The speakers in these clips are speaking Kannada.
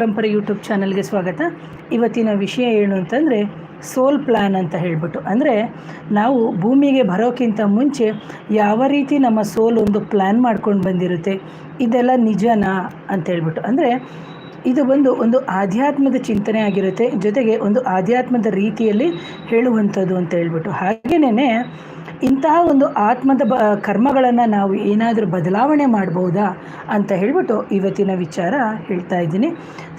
ಪರಂಪರೆ ಯೂಟ್ಯೂಬ್ ಚಾನಲ್ಗೆ ಸ್ವಾಗತ. ಇವತ್ತಿನ ವಿಷಯ ಏನು ಅಂತಂದರೆ, ಸೋಲ್ ಪ್ಲ್ಯಾನ್ ಅಂತ ಹೇಳ್ಬಿಟ್ಟು. ಅಂದರೆ, ನಾವು ಭೂಮಿಗೆ ಬರೋಕ್ಕಿಂತ ಮುಂಚೆ ಯಾವ ರೀತಿ ನಮ್ಮ ಸೋಲ್ ಒಂದು ಪ್ಲ್ಯಾನ್ ಮಾಡ್ಕೊಂಡು ಬಂದಿರುತ್ತೆ, ಇದೆಲ್ಲ ನಿಜನಾ ಅಂತ ಹೇಳ್ಬಿಟ್ಟು. ಅಂದರೆ, ಇದು ಬಂದು ಒಂದು ಆಧ್ಯಾತ್ಮದ ಚಿಂತನೆ ಆಗಿರುತ್ತೆ, ಜೊತೆಗೆ ಒಂದು ಆಧ್ಯಾತ್ಮದ ರೀತಿಯಲ್ಲಿ ಹೇಳುವಂಥದ್ದು ಅಂತ ಹೇಳ್ಬಿಟ್ಟು. ಹಾಗೆಯೇ ಇಂತಹ ಒಂದು ಆತ್ಮದ ಬ, ಕರ್ಮಗಳನ್ನು ನಾವು ಏನಾದರೂ ಬದಲಾವಣೆ ಮಾಡ್ಬೋದಾ ಅಂತ ಹೇಳ್ಬಿಟ್ಟು ಇವತ್ತಿನ ವಿಚಾರ ಹೇಳ್ತಾ ಇದ್ದೀನಿ.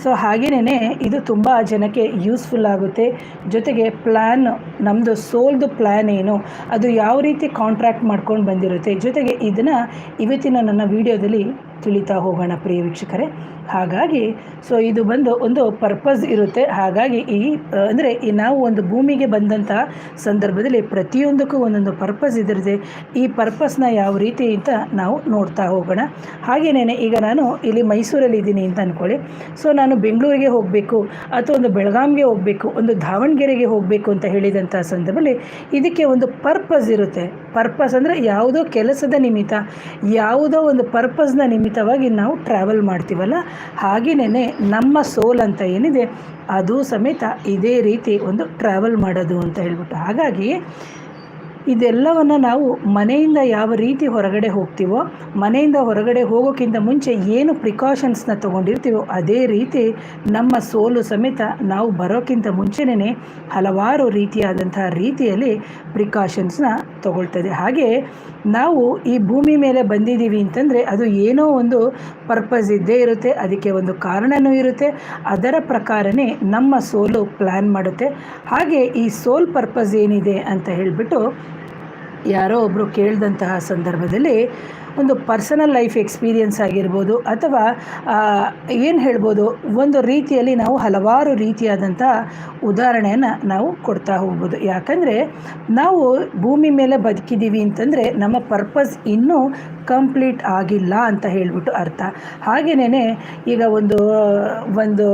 ಸೊ ಹಾಗೆಯೇ ಇದು ತುಂಬ ಜನಕ್ಕೆ ಯೂಸ್ಫುಲ್ ಆಗುತ್ತೆ. ಜೊತೆಗೆ ಪ್ಲ್ಯಾನ್ ನಮ್ಮದು ಸೋಲ್ದು ಪ್ಲ್ಯಾನ್ ಏನು, ಅದು ಯಾವ ರೀತಿ ಕಾಂಟ್ರ್ಯಾಕ್ಟ್ ಮಾಡ್ಕೊಂಡು ಬಂದಿರುತ್ತೆ. ಜೊತೆಗೆ ಇದನ್ನು ಇವತ್ತಿನ ನನ್ನ ವಿಡಿಯೋದಲ್ಲಿ ತಿಳಿತಾ ಹೋಗೋಣ ಪ್ರಿಯ ವೀಕ್ಷಕರೇ. ಹಾಗಾಗಿ ಸೊ ಇದು ಬಂದು ಒಂದು ಪರ್ಪಸ್ ಇರುತ್ತೆ. ಹಾಗಾಗಿ ಈ ಅಂದರೆ ಈ ನಾವು ಒಂದು ಭೂಮಿಗೆ ಬಂದಂತಹ ಸಂದರ್ಭದಲ್ಲಿ ಪ್ರತಿಯೊಂದಕ್ಕೂ ಒಂದೊಂದು ಪರ್ಪಸ್ ಇದಿರುತ್ತೆ ಈ ಪರ್ಪಸ್ನ ಯಾವ ರೀತಿ ಅಂತ ನಾವು ನೋಡ್ತಾ ಹೋಗೋಣ. ಹಾಗೇನೇ ಈಗ ನಾನು ಇಲ್ಲಿ ಮೈಸೂರಲ್ಲಿ ಇದ್ದೀನಿ ಅಂತ ಅಂದ್ಕೊಳ್ಳಿ ಸೊ ನಾನು ಬೆಂಗಳೂರಿಗೆ ಹೋಗಬೇಕು, ಅಥವಾ ಒಂದು ಬೆಳಗಾಂಗೆ ಹೋಗಬೇಕು, ಒಂದು ದಾವಣಗೆರೆಗೆ ಹೋಗಬೇಕು ಅಂತ ಹೇಳಿದಂಥ ಸಂದರ್ಭದಲ್ಲಿ ಇದಕ್ಕೆ ಒಂದು ಪರ್ಪಸ್ ಇರುತ್ತೆ. ಪರ್ಪಸ್ ಅಂದರೆ ಯಾವುದೋ ಕೆಲಸದ ನಿಮಿತ್ತ, ಯಾವುದೋ ಒಂದು ಪರ್ಪಸ್ನ ನಿಮಿತ್ತವಾಗಿ ನಾವು ಟ್ರಾವೆಲ್ ಮಾಡ್ತೀವಲ್ಲ? ಹಾಗೆಯೇ ನಮ್ಮ ಸೋಲ್ ಅಂತ ಏನಿದೆ, ಅದು ಸಮೇತ ಇದೇ ರೀತಿ ಒಂದು ಟ್ರಾವೆಲ್ ಮಾಡೋದು ಅಂತ ಹೇಳ್ಬಿಟ್ಟು. ಹಾಗಾಗಿ ಇದೆಲ್ಲವನ್ನು ನಾವು ಮನೆಯಿಂದ ಯಾವ ರೀತಿ ಹೊರಗಡೆ ಹೋಗ್ತೀವೋ, ಮನೆಯಿಂದ ಹೊರಗಡೆ ಹೋಗೋಕ್ಕಿಂತ ಮುಂಚೆ ಏನು ಪ್ರಿಕಾಷನ್ಸ್ನ ತೊಗೊಂಡಿರ್ತೀವೋ ಅದೇ ರೀತಿ ನಮ್ಮ ಸೋಲು ಸಮೇತ ನಾವು ಬರೋಕ್ಕಿಂತ ಮುಂಚೆನೇ ಹಲವಾರು ರೀತಿಯಾದಂತಹ ರೀತಿಯಲ್ಲಿ ಪ್ರಿಕಾಷನ್ಸ್ನ ತಗೊಳ್ತದೆ. ಹಾಗೆ ನಾವು ಈ ಭೂಮಿ ಮೇಲೆ ಬಂದಿದ್ದೀವಿ ಅಂತಂದರೆ ಅದು ಏನೋ ಒಂದು ಪರ್ಪಸ್ ಇದ್ದೇ ಇರುತ್ತೆ, ಅದಕ್ಕೆ ಒಂದು ಕಾರಣವೂ ಇರುತ್ತೆ, ಅದರ ಪ್ರಕಾರನೇ ನಮ್ಮ ಸೋಲು ಪ್ಲ್ಯಾನ್ ಮಾಡುತ್ತೆ. ಹಾಗೆ ಈ ಸೋಲ್ ಪರ್ಪಸ್ ಏನಿದೆ ಅಂತ ಹೇಳಿಬಿಟ್ಟು ಯಾರೋ ಒಬ್ಬರು ಕೇಳಿದಂತಹ ಸಂದರ್ಭದಲ್ಲಿ ಒಂದು ಪರ್ಸನಲ್ ಲೈಫ್ ಎಕ್ಸ್ಪೀರಿಯನ್ಸ್ ಆಗಿರ್ಬೋದು ಅಥವಾ ಏನು ಹೇಳ್ಬೋದು, ಒಂದು ರೀತಿಯಲ್ಲಿ ನಾವು ಹಲವಾರು ರೀತಿಯಾದಂಥ ಉದಾಹರಣೆಯನ್ನು ನಾವು ಕೊಡ್ತಾ ಹೋಗ್ಬೋದು. ಯಾಕಂದರೆ, ನಾವು ಭೂಮಿ ಮೇಲೆ ಬದುಕಿದ್ದೀವಿ ಅಂತಂದರೆ ನಮ್ಮ ಪರ್ಪಸ್ ಇನ್ನೂ ಕಂಪ್ಲೀಟ್ ಆಗಿಲ್ಲ ಅಂತ ಹೇಳಿಬಿಟ್ಟು ಅರ್ಥ. ಹಾಗೆಯೇ ಈಗ ಒಂದು ಒಂದು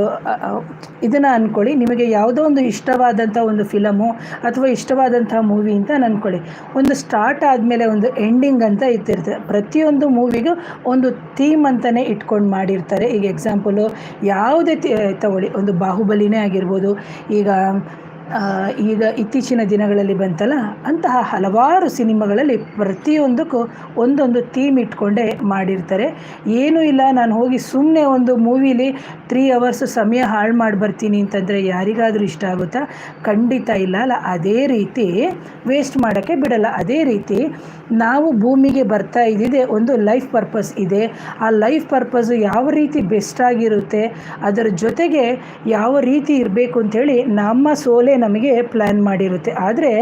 ಇದನ್ನು ಅಂದ್ಕೊಳ್ಳಿ ನಿಮಗೆ ಯಾವುದೋ ಒಂದು ಇಷ್ಟವಾದಂಥ ಒಂದು ಫಿಲಮು ಅಥವಾ ಇಷ್ಟವಾದಂಥ ಮೂವಿ ಅಂತ ಅಂದ್ಕೊಳ್ಳಿ ಒಂದು ಸ್ಟಾರ್ಟ್ ಆದಮೇಲೆ ಒಂದು ಎಂಡಿಂಗ್ ಅಂತ ಇರ್ತಿರುತ್ತೆ ಪ್ರತಿಯೊಂದು ಮೂವಿಗೂ ಒಂದು ಥೀಮ್ ಅಂತಲೇ ಇಟ್ಕೊಂಡು ಮಾಡಿರ್ತಾರೆ. ಈಗ ಎಕ್ಸಾಂಪಲು ಯಾವುದೇ ತಗೊಳ್ಳಿ, ಒಂದು ಬಾಹುಬಲಿನೇ ಆಗಿರ್ಬೋದು, ಈಗ ಈಗ ಇತ್ತೀಚಿನ ದಿನಗಳಲ್ಲಿ ಬಂತಲ್ಲ, ಅಂತಹ ಹಲವಾರು ಸಿನಿಮಾಗಳಲ್ಲಿ ಪ್ರತಿಯೊಂದಕ್ಕೂ ಒಂದೊಂದು ಥೀಮ್ ಇಟ್ಕೊಂಡೇ ಮಾಡಿರ್ತಾರೆ. ಏನೂ ಇಲ್ಲ, ನಾನು ಹೋಗಿ ಸುಮ್ಮನೆ ಒಂದು ಮೂವಿಲಿ ತ್ರೀ ಅವರ್ಸ್ ಸಮಯ ಹಾಳು ಮಾಡಿ ಬರ್ತೀನಿ ಅಂತಂದರೆ ಯಾರಿಗಾದರೂ ಇಷ್ಟ ಆಗುತ್ತಾ? ಖಂಡಿತ ಇಲ್ಲ ಅಲ್ಲ. ಅದೇ ರೀತಿ ವೇಸ್ಟ್ ಮಾಡೋಕ್ಕೆ ಬಿಡಲ್ಲ. ಅದೇ ರೀತಿ ನಾವು ಭೂಮಿಗೆ ಬರ್ತಾ ಇದ್ದಿದೆ ಒಂದು ಲೈಫ್ ಪರ್ಪಸ್ ಇದೆ. ಆ ಲೈಫ್ ಪರ್ಪಸ್ ಯಾವ ರೀತಿ ಬೆಸ್ಟ್ ಆಗಿರುತ್ತೆ, ಅದರ ಜೊತೆಗೆ ಯಾವ ರೀತಿ ಇರಬೇಕು ಅಂಥೇಳಿ ನಮ್ಮ ಸೋಲೆ ನಮಗೆ ಪ್ಲ್ಯಾನ್ ಮಾಡಿರುತ್ತೆ. ಆದರೆ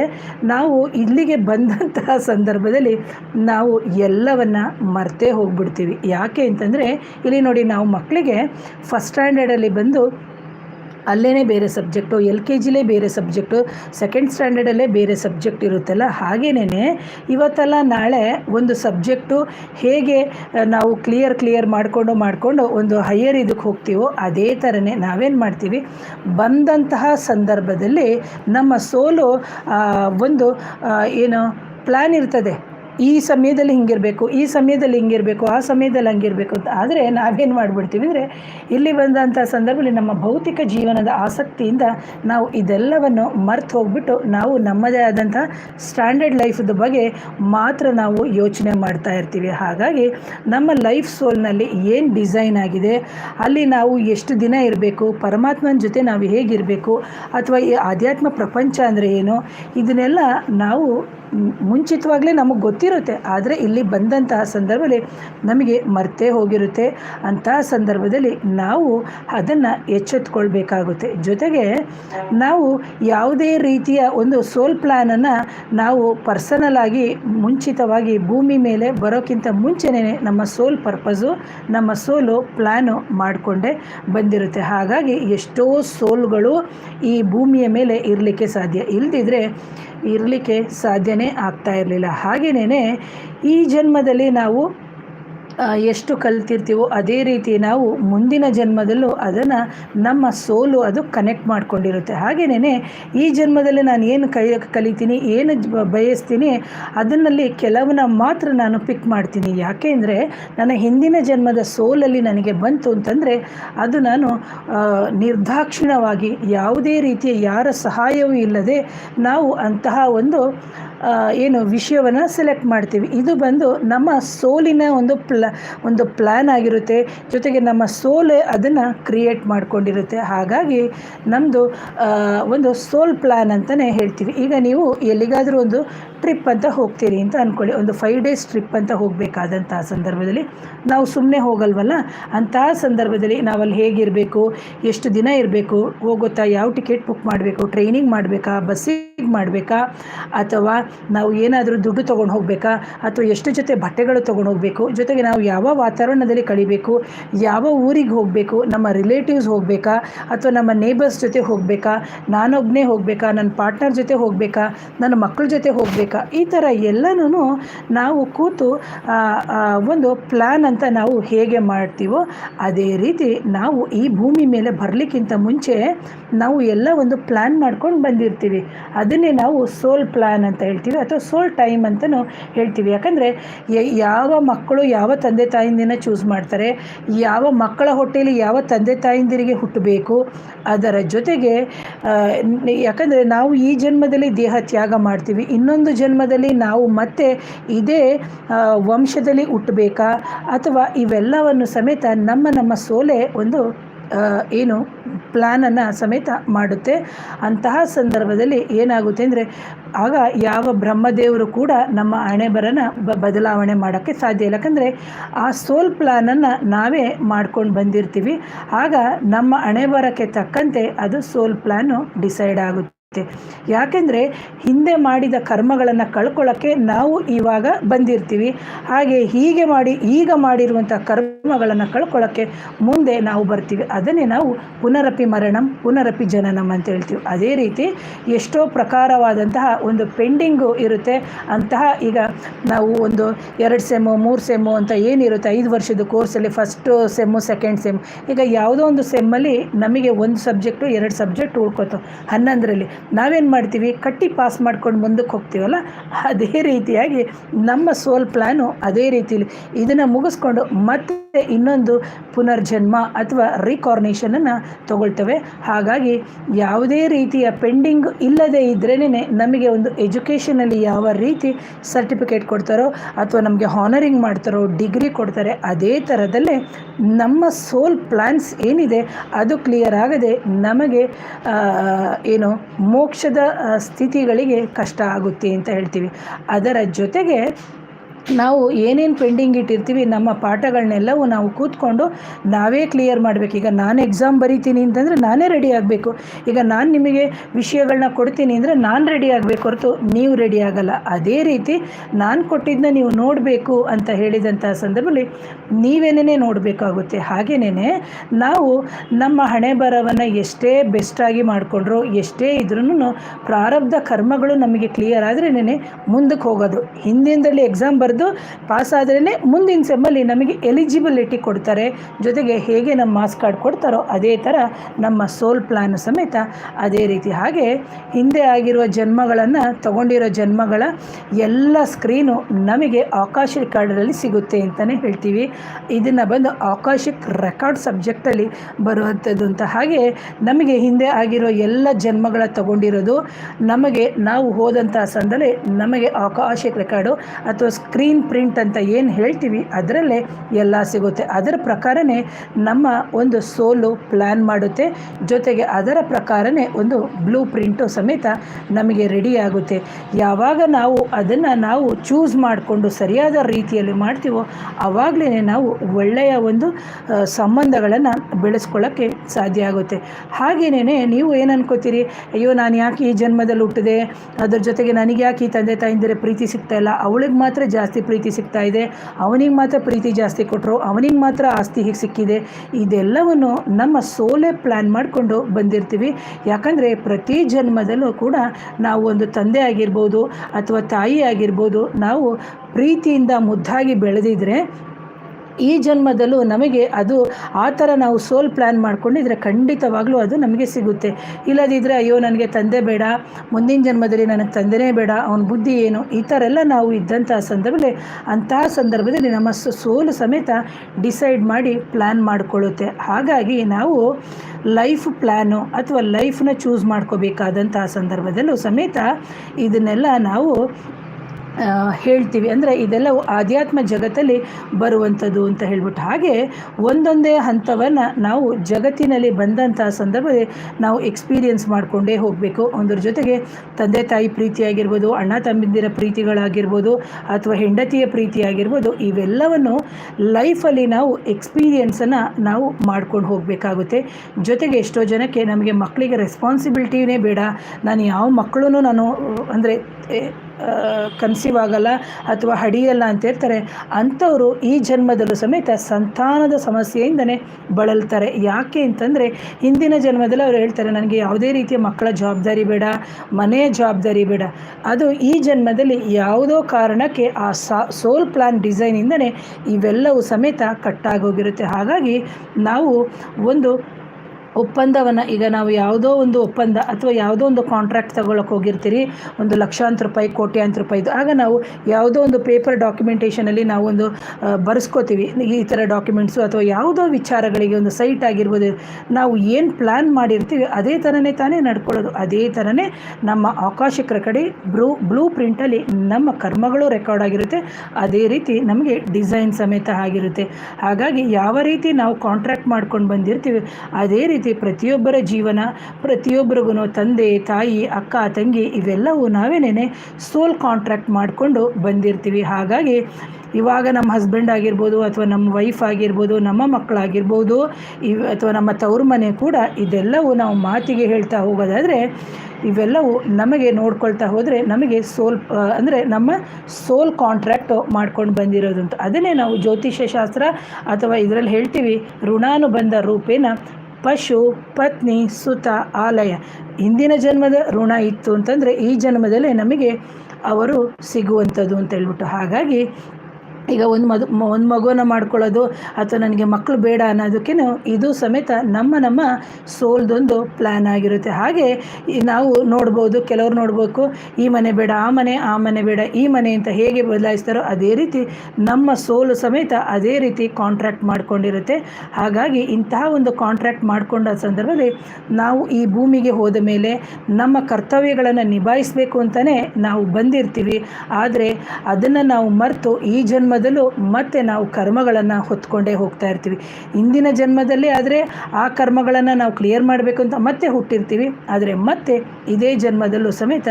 ನಾವು ಇಲ್ಲಿಗೆ ಬಂದಂತಹ ಸಂದರ್ಭದಲ್ಲಿ ನಾವು ಎಲ್ಲವನ್ನು ಮರ್ತೇ ಹೋಗ್ಬಿಡ್ತೀವಿ. ಯಾಕೆ ಅಂತಂದರೆ, ಇಲ್ಲಿ ನೋಡಿ ನಾವು ಮಕ್ಕಳಿಗೆ ಫಸ್ಟ್ ಸ್ಟ್ಯಾಂಡರ್ಡಲ್ಲಿ ಬಂದು ಅಲ್ಲೇ ಬೇರೆ ಸಬ್ಜೆಕ್ಟು ಎಲ್ ಕೆ ಜಿಲೇ ಬೇರೆ ಸಬ್ಜೆಕ್ಟು ಸೆಕೆಂಡ್ ಸ್ಟ್ಯಾಂಡರ್ಡಲ್ಲೇ ಬೇರೆ ಸಬ್ಜೆಕ್ಟ್ ಇರುತ್ತಲ್ಲ ಹಾಗೇನೇ ಇವತ್ತೆಲ್ಲ ನಾಳೆ ಒಂದು ಸಬ್ಜೆಕ್ಟು ಹೇಗೆ ನಾವು ಕ್ಲಿಯರ್ ಕ್ಲಿಯರ್ ಮಾಡಿಕೊಂಡು ಮಾಡಿಕೊಂಡು ಒಂದು ಹೈಯರ್ ಇದಕ್ಕೆ ಹೋಗ್ತೀವೋ ಅದೇ ಥರನೇ ನಾವೇನು ಮಾಡ್ತೀವಿ? ಬಂದಂತಹ ಸಂದರ್ಭದಲ್ಲಿ ನಮ್ಮ ಸೋಲು ಒಂದು ಏನು ಪ್ಲ್ಯಾನ್ ಇರ್ತದೆ. ಈ ಸಮಯದಲ್ಲಿ ಹಿಂಗಿರಬೇಕು, ಈ ಸಮಯದಲ್ಲಿ ಹಿಂಗಿರಬೇಕು, ಆ ಸಮಯದಲ್ಲಿ ಹಂಗಿರಬೇಕು ಅಂತ. ಆದರೆ ನಾವೇನು ಮಾಡಿಬಿಡ್ತೀವಿ ಅಂದರೆ ಇಲ್ಲಿ ಬಂದಂಥ ಸಂದರ್ಭದಲ್ಲಿ ನಮ್ಮ ಭೌತಿಕ ಜೀವನದ ಆಸಕ್ತಿಯಿಂದ ನಾವು ಇದೆಲ್ಲವನ್ನು ಮರ್ತು ಹೋಗ್ಬಿಟ್ಟು ನಾವು ನಮ್ಮದೇ ಆದಂಥ ಸ್ಟ್ಯಾಂಡರ್ಡ್ ಲೈಫದ ಬಗ್ಗೆ ಮಾತ್ರ ನಾವು ಯೋಚನೆ ಮಾಡ್ತಾ ಇರ್ತೀವಿ. ಹಾಗಾಗಿ ನಮ್ಮ ಲೈಫ್ ಸೋಲ್ನಲ್ಲಿ ಏನು ಡಿಸೈನ್ ಆಗಿದೆ, ಅಲ್ಲಿ ನಾವು ಎಷ್ಟು ದಿನ ಇರಬೇಕು, ಪರಮಾತ್ಮನ ಜೊತೆ ನಾವು ಹೇಗಿರಬೇಕು, ಅಥವಾ ಈ ಆಧ್ಯಾತ್ಮ ಪ್ರಪಂಚ ಅಂದರೆ ಏನು, ಇದನ್ನೆಲ್ಲ ನಾವು ಮುಂಚಿತವಾಗಲೇ ನಮಗೆ ಗೊತ್ತಿರುತ್ತೆ. ಆದರೆ ಇಲ್ಲಿ ಬಂದಂತಹ ಸಂದರ್ಭದಲ್ಲಿ ನಮಗೆ ಮರ್ತೇ ಹೋಗಿರುತ್ತೆ. ಅಂತಹ ಸಂದರ್ಭದಲ್ಲಿ ನಾವು ಅದನ್ನು ಎಚ್ಚೆತ್ಕೊಳ್ಬೇಕಾಗುತ್ತೆ. ಜೊತೆಗೆ ನಾವು ಯಾವುದೇ ರೀತಿಯ ಒಂದು ಸೋಲ್ ಪ್ಲ್ಯಾನನ್ನು ನಾವು ಪರ್ಸನಲ್ ಆಗಿ ಮುಂಚಿತವಾಗಿ ಭೂಮಿ ಮೇಲೆ ಬರೋಕ್ಕಿಂತ ಮುಂಚೆನೇ ನಮ್ಮ ಸೋಲ್ ಪರ್ಪಸು ನಮ್ಮ ಸೋಲು ಪ್ಲ್ಯಾನು ಮಾಡಿಕೊಂಡೇ ಬಂದಿರುತ್ತೆ. ಹಾಗಾಗಿ ಎಷ್ಟೋ ಸೋಲ್ಗಳು ಈ ಭೂಮಿಯ ಮೇಲೆ ಇರಲಿಕ್ಕೆ ಸಾಧ್ಯ. ಇಲ್ಲದಿದ್ದರೆ ಇರಲಿಕ್ಕೆ ಸಾಧ್ಯನೇ ಆಗ್ತಾ ಇರಲಿಲ್ಲ. ಹಾಗೆಯೇ ಈ ಜನ್ಮದಲ್ಲಿ ನಾವು ಎಷ್ಟು ಕಲ್ತಿರ್ತೀವೋ ಅದೇ ರೀತಿ ನಾವು ಮುಂದಿನ ಜನ್ಮದಲ್ಲೂ ಅದನ್ನು ನಮ್ಮ ಸೋಲು ಅದು ಕನೆಕ್ಟ್ ಮಾಡ್ಕೊಂಡಿರುತ್ತೆ. ಹಾಗೆಯೇ ಈ ಜನ್ಮದಲ್ಲಿ ನಾನು ಏನು ಕೈ, ಕಲಿತೀನಿ, ಏನು ಬಯಸ್ತೀನಿ ಅದನ್ನಲ್ಲಿ ಕೆಲವನ್ನ ಮಾತ್ರ ನಾನು ಪಿಕ್ ಮಾಡ್ತೀನಿ. ಯಾಕೆಂದರೆ ನನ್ನ ಹಿಂದಿನ ಜನ್ಮದ ಸೋಲಲ್ಲಿ ನನಗೆ ಬಂತು ಅಂತಂದರೆ ಅದು ನಾನು ನಿರ್ದಾಕ್ಷಿಣವಾಗಿ ಯಾವುದೇ ರೀತಿಯ ಯಾರ ಸಹಾಯವೂ ಇಲ್ಲದೆ ನಾವು ಅಂತಹ ಒಂದು ಏನು ವಿಷಯವನ್ನು ಸೆಲೆಕ್ಟ್ ಮಾಡ್ತೀವಿ. ಇದು ಬಂದು ನಮ್ಮ ಸೋಲಿನ ಒಂದು ಪ್ಲ, ಒಂದು ಪ್ಲ್ಯಾನ್ ಆಗಿರುತ್ತೆ. ಜೊತೆಗೆ ನಮ್ಮ ಸೋಲೆ ಅದನ್ನು ಕ್ರಿಯೇಟ್ ಮಾಡ್ಕೊಂಡಿರುತ್ತೆ. ಹಾಗಾಗಿ ನಮ್ಮದು ಒಂದು ಸೋಲ್ ಪ್ಲ್ಯಾನ್ ಅಂತಲೇ ಹೇಳ್ತೀವಿ. ಈಗ ನೀವು ಎಲ್ಲಿಗಾದರೂ ಒಂದು ಟ್ರಿಪ್ ಅಂತ ಹೋಗ್ತೀರಿ ಅಂತ ಅಂದ್ಕೊಳ್ಳಿ ಒಂದು ಫೈವ್ ಡೇಸ್ ಟ್ರಿಪ್ ಅಂತ ಹೋಗಬೇಕಾದಂಥ ಸಂದರ್ಭದಲ್ಲಿ ನಾವು ಸುಮ್ಮನೆ ಹೋಗಲ್ವಲ್ಲ? ಅಂತಹ ಸಂದರ್ಭದಲ್ಲಿ ನಾವಲ್ಲಿ ಹೇಗಿರಬೇಕು? ಎಷ್ಟು ದಿನ ಇರಬೇಕು? ಹೋಗುತ್ತಾ ಯಾವ ಟಿಕೆಟ್ ಬುಕ್ ಮಾಡಬೇಕು? ಟ್ರೈನಿಂಗ್ ಮಾಡಬೇಕಾ? ಬಸ್ಸಿಗೆ ಮಾಡಬೇಕಾ? ಅಥವಾ ನಾವು ಏನಾದರೂ ದುಡ್ಡು ತೊಗೊಂಡು ಹೋಗಬೇಕಾ? ಅಥವಾ ಎಷ್ಟು ಜೊತೆ ಬಟ್ಟೆಗಳು ತೊಗೊಂಡು ಹೋಗಬೇಕು? ಜೊತೆಗೆ ನಾವು ಯಾವ ವಾತಾವರಣದಲ್ಲಿ ಕಳಿಬೇಕು? ಯಾವ ಊರಿಗೆ ಹೋಗಬೇಕು? ನಮ್ಮ ರಿಲೇಟಿವ್ಸ್ ಹೋಗಬೇಕಾ? ಅಥವಾ ನಮ್ಮ ನೇಬರ್ಸ್ ಜೊತೆ ಹೋಗಬೇಕಾ? ನಾನೊಬ್ಬನೇ ಹೋಗಬೇಕಾ? ನನ್ನ ಪಾರ್ಟ್ನರ್ ಜೊತೆ ಹೋಗಬೇಕಾ? ನನ್ನ ಮಕ್ಕಳ ಜೊತೆ ಹೋಗಬೇಕಾ? ಈ ಥರ ಎಲ್ಲನೂ ನಾವು ಕೂತು ಒಂದು ಪ್ಲ್ಯಾನ್ ಅಂತ ನಾವು ಹೇಗೆ ಮಾಡ್ತೀವೋ, ಅದೇ ರೀತಿ ನಾವು ಈ ಭೂಮಿ ಮೇಲೆ ಬರಲಿಕ್ಕಿಂತ ಮುಂಚೆ ನಾವು ಎಲ್ಲ ಒಂದು ಪ್ಲ್ಯಾನ್ ಮಾಡ್ಕೊಂಡು ಬಂದಿರ್ತೀವಿ. ಅದನ್ನೇ ನಾವು ಸೋಲ್ ಪ್ಲ್ಯಾನ್ ಅಂತ ಹೇಳ್ತೀವಿ, ಅಥವಾ ಸೋಲ್ ಟೈಮ್ ಅಂತಲೂ ಹೇಳ್ತೀವಿ. ಯಾಕಂದರೆ ಯಾವ ಮಕ್ಕಳು ಯಾವ ತಂದೆ ತಾಯಿಂದಿನ ಚೂಸ್ ಮಾಡ್ತಾರೆ, ಯಾವ ಮಕ್ಕಳ ಹೊಟ್ಟೆಯಲ್ಲಿ ಯಾವ ತಂದೆ ತಾಯಿಂದಿರಿಗೆ ಹುಟ್ಟಬೇಕು, ಅದರ ಜೊತೆಗೆ ಯಾಕಂದರೆ ನಾವು ಈ ಜನ್ಮದಲ್ಲಿ ದೇಹ ತ್ಯಾಗ ಮಾಡ್ತೀವಿ, ಇನ್ನೊಂದು ಜನ್ಮದಲ್ಲಿ ನಾವು ಮತ್ತೆ ಇದೇ ವಂಶದಲ್ಲಿ ಹುಟ್ಟಬೇಕಾ? ಅಥವಾ ಇವೆಲ್ಲವನ್ನು ಸಮೇತ ನಮ್ಮ ನಮ್ಮ ಸೋಲೆ ಒಂದು ಏನು ಪ್ಲ್ಯಾನನ್ನು ಸಮೇತ ಮಾಡುತ್ತೆ? ಅಂತಹ ಸಂದರ್ಭದಲ್ಲಿ ಏನಾಗುತ್ತೆ ಅಂದರೆ, ಆಗ ಯಾವ ಬ್ರಹ್ಮದೇವರು ಕೂಡ ನಮ್ಮ ಅಣೆಬರನ ಬ, ಬದಲಾವಣೆ ಮಾಡೋಕ್ಕೆ ಸಾಧ್ಯ ಇಲ್ಲ. ಯಾಕಂದರೆ ಆ ಸೋಲ್ ಪ್ಲ್ಯಾನನ್ನು ನಾವೇ ಮಾಡ್ಕೊಂಡು ಬಂದಿರ್ತೀವಿ. ಆಗ ನಮ್ಮ ಅಣೆಬರಕ್ಕೆ ತಕ್ಕಂತೆ ಅದು ಸೋಲ್ ಪ್ಲ್ಯಾನು ಡಿಸೈಡ್ ಆಗುತ್ತೆ. ಯಾಕೆಂದರೆ ಹಿಂದೆ ಮಾಡಿದ ಕರ್ಮಗಳನ್ನು ಕಳ್ಕೊಳ್ಳೋಕ್ಕೆ ನಾವು ಇವಾಗ ಬಂದಿರ್ತೀವಿ. ಹಾಗೆ ಹೀಗೆ ಮಾಡಿ ಈಗ ಮಾಡಿರುವಂಥ ಕರ್ಮಗಳನ್ನು ಕಳ್ಕೊಳ್ಳೋಕ್ಕೆ ಮುಂದೆ ನಾವು ಬರ್ತೀವಿ. ಅದನ್ನೇ ನಾವು ಪುನರಪಿ ಮರಣಂ, ಪುನರಪಿ ಜನನಂ ಅಂತ ಹೇಳ್ತೀವಿ. ಅದೇ ರೀತಿ ಎಷ್ಟೋ ಪ್ರಕಾರವಾದಂತಹ ಒಂದು ಪೆಂಡಿಂಗು ಇರುತ್ತೆ. ಅಂತಹ ಈಗ ನಾವು ಒಂದು ಎರಡು ಸೆಮ್ಮು, ಮೂರು ಸೆಮ್ಮು ಅಂತ ಏನಿರುತ್ತೆ, ಐದು ವರ್ಷದ ಕೋರ್ಸಲ್ಲಿ ಫಸ್ಟು ಸೆಮ್ಮು, ಸೆಕೆಂಡ್ ಸೆಮ್ ಈಗ ಯಾವುದೋ ಒಂದು ಸೆಮ್ಮಲ್ಲಿ ನಮಗೆ ಒಂದು ಸಬ್ಜೆಕ್ಟು, ಎರಡು ಸಬ್ಜೆಕ್ಟ್ ಉಳ್ಕೋತು ಹನ್ನೊಂದರಲ್ಲಿ. ನಾವೇನು ಮಾಡ್ತೀವಿ? ಕಟ್ಟಿ ಪಾಸ್ ಮಾಡ್ಕೊಂಡು ಮುಂದಕ್ಕೆ ಹೋಗ್ತೀವಲ್ಲ? ಅದೇ ರೀತಿಯಾಗಿ ನಮ್ಮ ಸೋಲ್ ಪ್ಲ್ಯಾನು ಅದೇ ರೀತಿಯಲ್ಲಿ ಇದನ್ನು ಮುಗಿಸ್ಕೊಂಡು ಮತ್ತೆ ಇನ್ನೊಂದು ಪುನರ್ಜನ್ಮ ಅಥವಾ ರಿಕಾರ್ನೇಷನನ್ನು ತಗೊಳ್ತವೆ. ಹಾಗಾಗಿ ಯಾವುದೇ ರೀತಿಯ ಪೆಂಡಿಂಗ್ ಇಲ್ಲದೆ ಇದ್ರೇ ನಮಗೆ ಒಂದು ಎಜುಕೇಷನಲ್ಲಿ ಯಾವ ರೀತಿ ಸರ್ಟಿಫಿಕೇಟ್ ಕೊಡ್ತಾರೋ ಅಥವಾ ನಮಗೆ ಹಾನರಿಂಗ್ ಮಾಡ್ತಾರೋ ಡಿಗ್ರಿ ಕೊಡ್ತಾರೆ, ಅದೇ ಥರದಲ್ಲೇ ನಮ್ಮ ಸೋಲ್ ಪ್ಲ್ಯಾನ್ಸ್ ಏನಿದೆ ಅದು ಕ್ಲಿಯರ್ ಆಗದೆ ನಮಗೆ ಏನು ಮೋಕ್ಷದ ಸ್ಥಿತಿಗಳಿಗೆ ಕಷ್ಟ ಆಗುತ್ತೆ ಅಂತ ಹೇಳ್ತೀವಿ. ಅದರ ಜೊತೆಗೆ ನಾವು ಏನೇನು ಪೆಂಡಿಂಗ್ ಇಟ್ಟಿರ್ತೀವಿ, ನಮ್ಮ ಪಾಠಗಳನ್ನೆಲ್ಲವೂ ನಾವು ಕೂತ್ಕೊಂಡು ನಾವೇ ಕ್ಲಿಯರ್ ಮಾಡಬೇಕು. ಈಗ ನಾನು ಎಕ್ಸಾಮ್ ಬರೀತೀನಿ ಅಂತಂದರೆ ನಾನೇ ರೆಡಿ ಆಗಬೇಕು. ಈಗ ನಾನು ನಿಮಗೆ ವಿಷಯಗಳನ್ನ ಕೊಡ್ತೀನಿ ಅಂದರೆ ನಾನು ರೆಡಿ ಆಗಬೇಕು ಹೊರತು ನೀವು ರೆಡಿ ಆಗಲ್ಲ. ಅದೇ ರೀತಿ ನಾನು ಕೊಟ್ಟಿದ್ದನ್ನ ನೀವು ನೋಡಬೇಕು ಅಂತ ಹೇಳಿದಂಥ ಸಂದರ್ಭದಲ್ಲಿ ನೀವೇನೇ ನೋಡಬೇಕಾಗುತ್ತೆ. ಹಾಗೆಯೇ ನಾವು ನಮ್ಮ ಹಣೆ ಬರವನ್ನು ಎಷ್ಟೇ ಬೆಸ್ಟಾಗಿ ಮಾಡಿಕೊಂಡ್ರು, ಎಷ್ಟೇ ಇದ್ರೂ ಪ್ರಾರಬ್ಧ ಕರ್ಮಗಳು ನಮಗೆ ಕ್ಲಿಯರ್ ಆದ್ರೇ ಮುಂದಕ್ಕೆ ಹೋಗೋದು. ಹಿಂದಿನದಲ್ಲಿ ಎಕ್ಸಾಮ್ ಬರೆದು ಪಾಸ್ ಆದ್ರೇ ಮುಂದಿನ ಸೆಮ್ಮಲ್ಲಿ ನಮಗೆ ಎಲಿಜಿಬಿಲಿಟಿ ಕೊಡ್ತಾರೆ. ಜೊತೆಗೆ ಹೇಗೆ ನಮ್ಮ ಮಾರ್ಕ್ಸ್ ಕಾರ್ಡ್ ಕೊಡ್ತಾರೋ ಅದೇ ಥರ ನಮ್ಮ ಸೋಲ್ ಪ್ಲ್ಯಾನ್ ಸಮೇತ ಅದೇ ರೀತಿ ಹಾಗೆ ಹಿಂದೆ ಆಗಿರುವ ಜನ್ಮಗಳನ್ನು ತಗೊಂಡಿರೋ ಜನ್ಮಗಳ ಎಲ್ಲ ಸ್ಕ್ರೀನು ನಮಗೆ ಆಕಾಶ ಕಾರ್ಡಲ್ಲಿ ಸಿಗುತ್ತೆ ಅಂತಲೇ ಹೇಳ್ತೀವಿ. ಇದನ್ನು ಬಂದು ಆಕಾಶಿಕ್ ರೆಕಾರ್ಡ್ ಸಬ್ಜೆಕ್ಟಲ್ಲಿ ಬರುವಂಥದ್ದು ಅಂತ ಹಾಗೆ ನಮಗೆ ಹಿಂದೆ ಆಗಿರೋ ಎಲ್ಲ ಜನ್ಮಗಳ ತಗೊಂಡಿರೋದು ನಮಗೆ ನಾವು ಹೋದಂಥ ಸಂದಲೇ ನಮಗೆ ಆಕಾಶಿಕ್ ರೆಕಾರ್ಡು ಅಥವಾ ಸ್ಕ್ರೀನ್ ಪ್ರಿಂಟ್ ಅಂತ ಏನು ಹೇಳ್ತೀವಿ, ಅದರಲ್ಲೇ ಎಲ್ಲ ಸಿಗುತ್ತೆ. ಅದರ ಪ್ರಕಾರನೇ ನಮ್ಮ ಒಂದು ಸೋಲು ಪ್ಲ್ಯಾನ್ ಮಾಡುತ್ತೆ. ಜೊತೆಗೆ ಅದರ ಪ್ರಕಾರನೇ ಒಂದು ಬ್ಲೂ ಪ್ರಿಂಟು ಸಮೇತ ನಮಗೆ ರೆಡಿ ಆಗುತ್ತೆ. ಯಾವಾಗ ನಾವು ಅದನ್ನು ನಾವು ಚೂಸ್ ಮಾಡಿಕೊಂಡು ಸರಿಯಾದ ರೀತಿಯಲ್ಲಿ ಮಾಡ್ತೀವೋ ಆವಾಗಲೇ ನಾವು ಒಳ್ಳೆಯ ಒಂದು ಸಂಬಂಧಗಳನ್ನು ಬೆಳೆಸ್ಕೊಳ್ಳೋಕ್ಕೆ ಸಾಧ್ಯ ಆಗುತ್ತೆ. ಹಾಗೇನೇ ನೀವು ಏನು ಅನ್ಕೋತೀರಿ, ಅಯ್ಯೋ, ನಾನು ಯಾಕೆ ಈ ಜನ್ಮದಲ್ಲಿ ಹುಟ್ಟಿದೆ? ಅದ್ರ ಜೊತೆಗೆ ನನಗೆ ಯಾಕೆ ಈ ತಂದೆ ತಾಯಿಂದಿರ ಪ್ರೀತಿ ಸಿಗ್ತಾ ಇಲ್ಲ? ಅವಳಿಗೆ ಮಾತ್ರ ಜಾಸ್ತಿ ಪ್ರೀತಿ ಸಿಗ್ತಾ ಇದೆ. ಅವನಿಗೆ ಮಾತ್ರ ಪ್ರೀತಿ ಜಾಸ್ತಿ ಕೊಟ್ಟರು ಅವನಿಗೆ ಮಾತ್ರ ಆಸ್ತಿ ಹೀಗೆ ಸಿಕ್ಕಿದೆ. ಇದೆಲ್ಲವನ್ನು ನಮ್ಮ ಸೋಲೆ ಪ್ಲ್ಯಾನ್ ಮಾಡಿಕೊಂಡು ಬಂದಿರ್ತೀವಿ. ಯಾಕಂದರೆ ಪ್ರತಿ ಜನ್ಮದಲ್ಲೂ ಕೂಡ ನಾವು ಒಂದು ತಂದೆ ಆಗಿರ್ಬೋದು ಅಥವಾ ತಾಯಿ ಆಗಿರ್ಬೋದು, ನಾವು ಪ್ರೀತಿಯಿಂದ ಮುದ್ದಾಗಿ ಬೆಳೆದಿದ್ರೆ ಈ ಜನ್ಮದಲ್ಲೂ ನಮಗೆ ಅದು ಆ ಥರ ನಾವು ಸೋಲ್ ಪ್ಲ್ಯಾನ್ ಮಾಡ್ಕೊಂಡಿದ್ರೆ ಖಂಡಿತವಾಗ್ಲೂ ಅದು ನಮಗೆ ಸಿಗುತ್ತೆ. ಇಲ್ಲದಿದ್ದರೆ ಅಯ್ಯೋ, ನನಗೆ ತಂದೆ ಬೇಡ, ಮುಂದಿನ ಜನ್ಮದಲ್ಲಿ ನನಗೆ ತಂದೆನೇ ಬೇಡ, ಅವನ ಬುದ್ಧಿ ಏನು? ಈ ಥರ ಎಲ್ಲ ನಾವು ಇದ್ದಂಥ ಸಂದರ್ಭದಲ್ಲಿ ಅಂತಹ ಸಂದರ್ಭದಲ್ಲಿ ನಮ್ಮ ಸೋಲು ಸಮೇತ ಡಿಸೈಡ್ ಮಾಡಿ ಪ್ಲ್ಯಾನ್ ಮಾಡಿಕೊಳ್ಳುತ್ತೆ. ಹಾಗಾಗಿ ನಾವು ಲೈಫ್ ಪ್ಲ್ಯಾನು ಅಥವಾ ಲೈಫ್ನ ಚೂಸ್ ಮಾಡ್ಕೋಬೇಕಾದಂತಹ ಸಂದರ್ಭದಲ್ಲೂ ಸಮೇತ ಇದನ್ನೆಲ್ಲ ನಾವು ಹೇಳ್ತೀವಿ. ಅಂದರೆ ಇದೆಲ್ಲ ಆಧ್ಯಾತ್ಮ ಜಗತ್ತಲ್ಲಿ ಬರುವಂಥದ್ದು ಅಂತ ಹೇಳ್ಬಿಟ್ಟು ಹಾಗೆ ಒಂದೊಂದೇ ಹಂತವನ್ನು ನಾವು ಜಗತ್ತಿನಲ್ಲಿ ಬಂದಂಥ ಸಂದರ್ಭದಲ್ಲಿ ನಾವು ಎಕ್ಸ್ಪೀರಿಯನ್ಸ್ ಮಾಡಿಕೊಂಡೇ ಹೋಗಬೇಕು. ಒಂದ್ರ ಜೊತೆಗೆ ತಂದೆ ತಾಯಿ ಪ್ರೀತಿಯಾಗಿರ್ಬೋದು, ಅಣ್ಣ ತಮ್ಮಂದಿರ ಪ್ರೀತಿಗಳಾಗಿರ್ಬೋದು, ಅಥವಾ ಹೆಂಡತಿಯ ಪ್ರೀತಿಯಾಗಿರ್ಬೋದು, ಇವೆಲ್ಲವನ್ನು ಲೈಫಲ್ಲಿ ನಾವು ಎಕ್ಸ್ಪೀರಿಯನ್ಸನ್ನು ನಾವು ಮಾಡ್ಕೊಂಡು ಹೋಗಬೇಕಾಗುತ್ತೆ. ಜೊತೆಗೆ ಎಷ್ಟೋ ಜನಕ್ಕೆ ನಮಗೆ ಮಕ್ಕಳಿಗೆ ರೆಸ್ಪಾನ್ಸಿಬಿಲಿಟಿನೇ ಬೇಡ. ನಾನು ಯಾವ ಮಕ್ಕಳೂ ನಾನು, ಅಂದರೆ ಕನ್ಸೀವ್ ಆಗಲ್ಲ ಅಥವಾ ಹಡಿಯಲ್ಲ ಅಂತ ಹೇಳ್ತಾರೆ. ಅಂಥವರು ಈ ಜನ್ಮದಲ್ಲೂ ಸಮೇತ ಸಂತಾನದ ಸಮಸ್ಯೆಯಿಂದನೇ ಬಳಲ್ತಾರೆ. ಯಾಕೆ ಅಂತಂದರೆ ಹಿಂದಿನ ಜನ್ಮದಲ್ಲಿ ಅವ್ರು ಹೇಳ್ತಾರೆ, ನನಗೆ ಯಾವುದೇ ರೀತಿಯ ಮಕ್ಕಳ ಜವಾಬ್ದಾರಿ ಬೇಡ, ಮನೆಯ ಜವಾಬ್ದಾರಿ ಬೇಡ. ಅದು ಈ ಜನ್ಮದಲ್ಲಿ ಯಾವುದೋ ಕಾರಣಕ್ಕೆ ಆ ಸೋಲ್ ಪ್ಲಾನ್ ಡಿಸೈನಿಂದನೇ ಇವೆಲ್ಲವೂ ಸಮೇತ ಕಟ್ಟಾಗೋಗಿರುತ್ತೆ ಹಾಗಾಗಿ ನಾವು ಒಂದು ಒಪ್ಪಂದವನ್ನು ಈಗ ನಾವು ಯಾವುದೋ ಒಂದು ಒಪ್ಪಂದ ಅಥವಾ ಯಾವುದೋ ಒಂದು ಕಾಂಟ್ರಾಕ್ಟ್ ತಗೊಳಕ್ಕೆ ಹೋಗಿರ್ತೀರಿ, ಒಂದು ಲಕ್ಷಾಂತರ ರೂಪಾಯಿ, ಕೋಟ್ಯಾಂತರ ರೂಪಾಯಿದು ಆಗ ನಾವು ಯಾವುದೋ ಒಂದು ಪೇಪರ್ ಡಾಕ್ಯುಮೆಂಟೇಷನಲ್ಲಿ ನಾವು ಒಂದು ಬರೆಸ್ಕೋತೀವಿ. ಈ ಥರ ಡಾಕ್ಯುಮೆಂಟ್ಸು ಅಥವಾ ಯಾವುದೋ ವಿಚಾರಗಳಿಗೆ ಒಂದು ಸೈಟ್ ಆಗಿರ್ಬೋದು. ನಾವು ಏನು ಪ್ಲ್ಯಾನ್ ಮಾಡಿರ್ತೀವಿ, ಅದೇ ಥರನೇ ತಾನೇ ನಡ್ಕೊಳ್ಳೋದು. ಅದೇ ಥರನೇ ನಮ್ಮ ಆಕಾಶಿಕರ ಕಡೆ ಬ್ಲೂ ಬ್ಲೂ ಪ್ರಿಂಟಲ್ಲಿ ನಮ್ಮ ಕರ್ಮಗಳು ರೆಕಾರ್ಡ್ ಆಗಿರುತ್ತೆ. ಅದೇ ರೀತಿ ನಮಗೆ ಡಿಸೈನ್ ಸಮೇತ ಆಗಿರುತ್ತೆ. ಹಾಗಾಗಿ ಯಾವ ರೀತಿ ನಾವು ಕಾಂಟ್ರಾಕ್ಟ್ ಮಾಡ್ಕೊಂಡು ಬಂದಿರ್ತೀವಿ, ಅದೇ ರೀತಿ ಪ್ರತಿಯೊಬ್ಬರ ಜೀವನ, ಪ್ರತಿಯೊಬ್ಬರಿಗೂ ತಂದೆ, ತಾಯಿ, ಅಕ್ಕ, ತಂಗಿ ಇವೆಲ್ಲವೂ ನಾವೇನೇ ಸೋಲ್ ಕಾಂಟ್ರಾಕ್ಟ್ ಮಾಡಿಕೊಂಡು ಬಂದಿರ್ತೀವಿ. ಹಾಗಾಗಿ ಇವಾಗ ನಮ್ಮ ಹಸ್ಬೆಂಡ್ ಆಗಿರ್ಬೋದು ಅಥವಾ ನಮ್ಮ ವೈಫ್ ಆಗಿರ್ಬೋದು, ನಮ್ಮ ಮಕ್ಕಳಾಗಿರ್ಬೋದು ಇವ್ ಅಥವಾ ನಮ್ಮ ತವ್ರ ಮನೆ ಕೂಡ ಇದೆಲ್ಲವೂ ನಾವು ಮಾತಿಗೆ ಹೇಳ್ತಾ ಹೋಗೋದಾದರೆ ಇವೆಲ್ಲವೂ ನಮಗೆ ನೋಡ್ಕೊಳ್ತಾ ಹೋದರೆ ನಮಗೆ ಸೋಲ್ ಅಂದರೆ ನಮ್ಮ ಸೋಲ್ ಕಾಂಟ್ರಾಕ್ಟ್ ಮಾಡ್ಕೊಂಡು ಬಂದಿರೋದಂತ ಅದನ್ನೇ ನಾವು ಜ್ಯೋತಿಷ್ಯ ಶಾಸ್ತ್ರ ಅಥವಾ ಇದರಲ್ಲಿ ಹೇಳ್ತೀವಿ, ಋಣಾನುಬಂಧ ರೂಪೇಣ ಪಶು, ಪತ್ನಿ, ಸುತ, ಆಲಯ. ಹಿಂದಿನ ಜನ್ಮದ ಋಣ ಇತ್ತು ಅಂತಂದರೆ ಈ ಜನ್ಮದಲ್ಲೇ ನಮಗೆ ಅವರು ಸಿಗುವಂಥದ್ದು ಅಂತ ಹೇಳ್ಬಿಟ್ಟು ಹಾಗಾಗಿ ಈಗ ಒಂದು ಮದು, ಒಂದು ಮಗುವನ್ನು ಮಾಡ್ಕೊಳ್ಳೋದು ಅಥವಾ ನನಗೆ ಮಕ್ಕಳು ಬೇಡ ಅನ್ನೋದಕ್ಕೆ ಇದು ಸಮೇತ ನಮ್ಮ ನಮ್ಮ ಸೋಲ್ದೊಂದು ಪ್ಲ್ಯಾನ್ ಆಗಿರುತ್ತೆ. ಹಾಗೆ ನಾವು ನೋಡ್ಬೋದು, ಕೆಲವ್ರು ನೋಡಬೇಕು, ಈ ಮನೆ ಬೇಡ, ಆ ಮನೆ ಆ ಮನೆ ಬೇಡ, ಈ ಮನೆ ಅಂತ ಹೇಗೆ ಬದಲಾಯಿಸ್ತಾರೋ ಅದೇ ರೀತಿ ನಮ್ಮ ಸೋಲು ಸಮೇತ ಅದೇ ರೀತಿ ಕಾಂಟ್ರಾಕ್ಟ್ ಮಾಡಿಕೊಂಡಿರುತ್ತೆ. ಹಾಗಾಗಿ ಇಂತಹ ಒಂದು ಕಾಂಟ್ರಾಕ್ಟ್ ಮಾಡಿಕೊಂಡ ಸಂದರ್ಭದಲ್ಲಿ ನಾವು ಈ ಭೂಮಿಗೆ ಹೋದ ಮೇಲೆ ನಮ್ಮ ಕರ್ತವ್ಯಗಳನ್ನು ನಿಭಾಯಿಸಬೇಕು ಅಂತಲೇ ನಾವು ಬಂದಿರ್ತೀವಿ. ಆದರೆ ಅದನ್ನು ನಾವು ಮರೆತು ಈ ಜನ್ಮ ಜನ್ಮದಲ್ಲೂ ಮತ್ತೆ ನಾವು ಕರ್ಮಗಳನ್ನು ಹೊತ್ಕೊಂಡೇ ಹೋಗ್ತಾ ಇರ್ತೀವಿ. ಇಂದಿನ ಜನ್ಮದಲ್ಲಿ ಆದರೆ ಆ ಕರ್ಮಗಳನ್ನು ನಾವು ಕ್ಲಿಯರ್ ಮಾಡಬೇಕು ಅಂತ ಮತ್ತೆ ಹುಟ್ಟಿರ್ತೀವಿ. ಆದರೆ ಮತ್ತೆ ಇದೇ ಜನ್ಮದಲ್ಲೂ ಸಮೇತ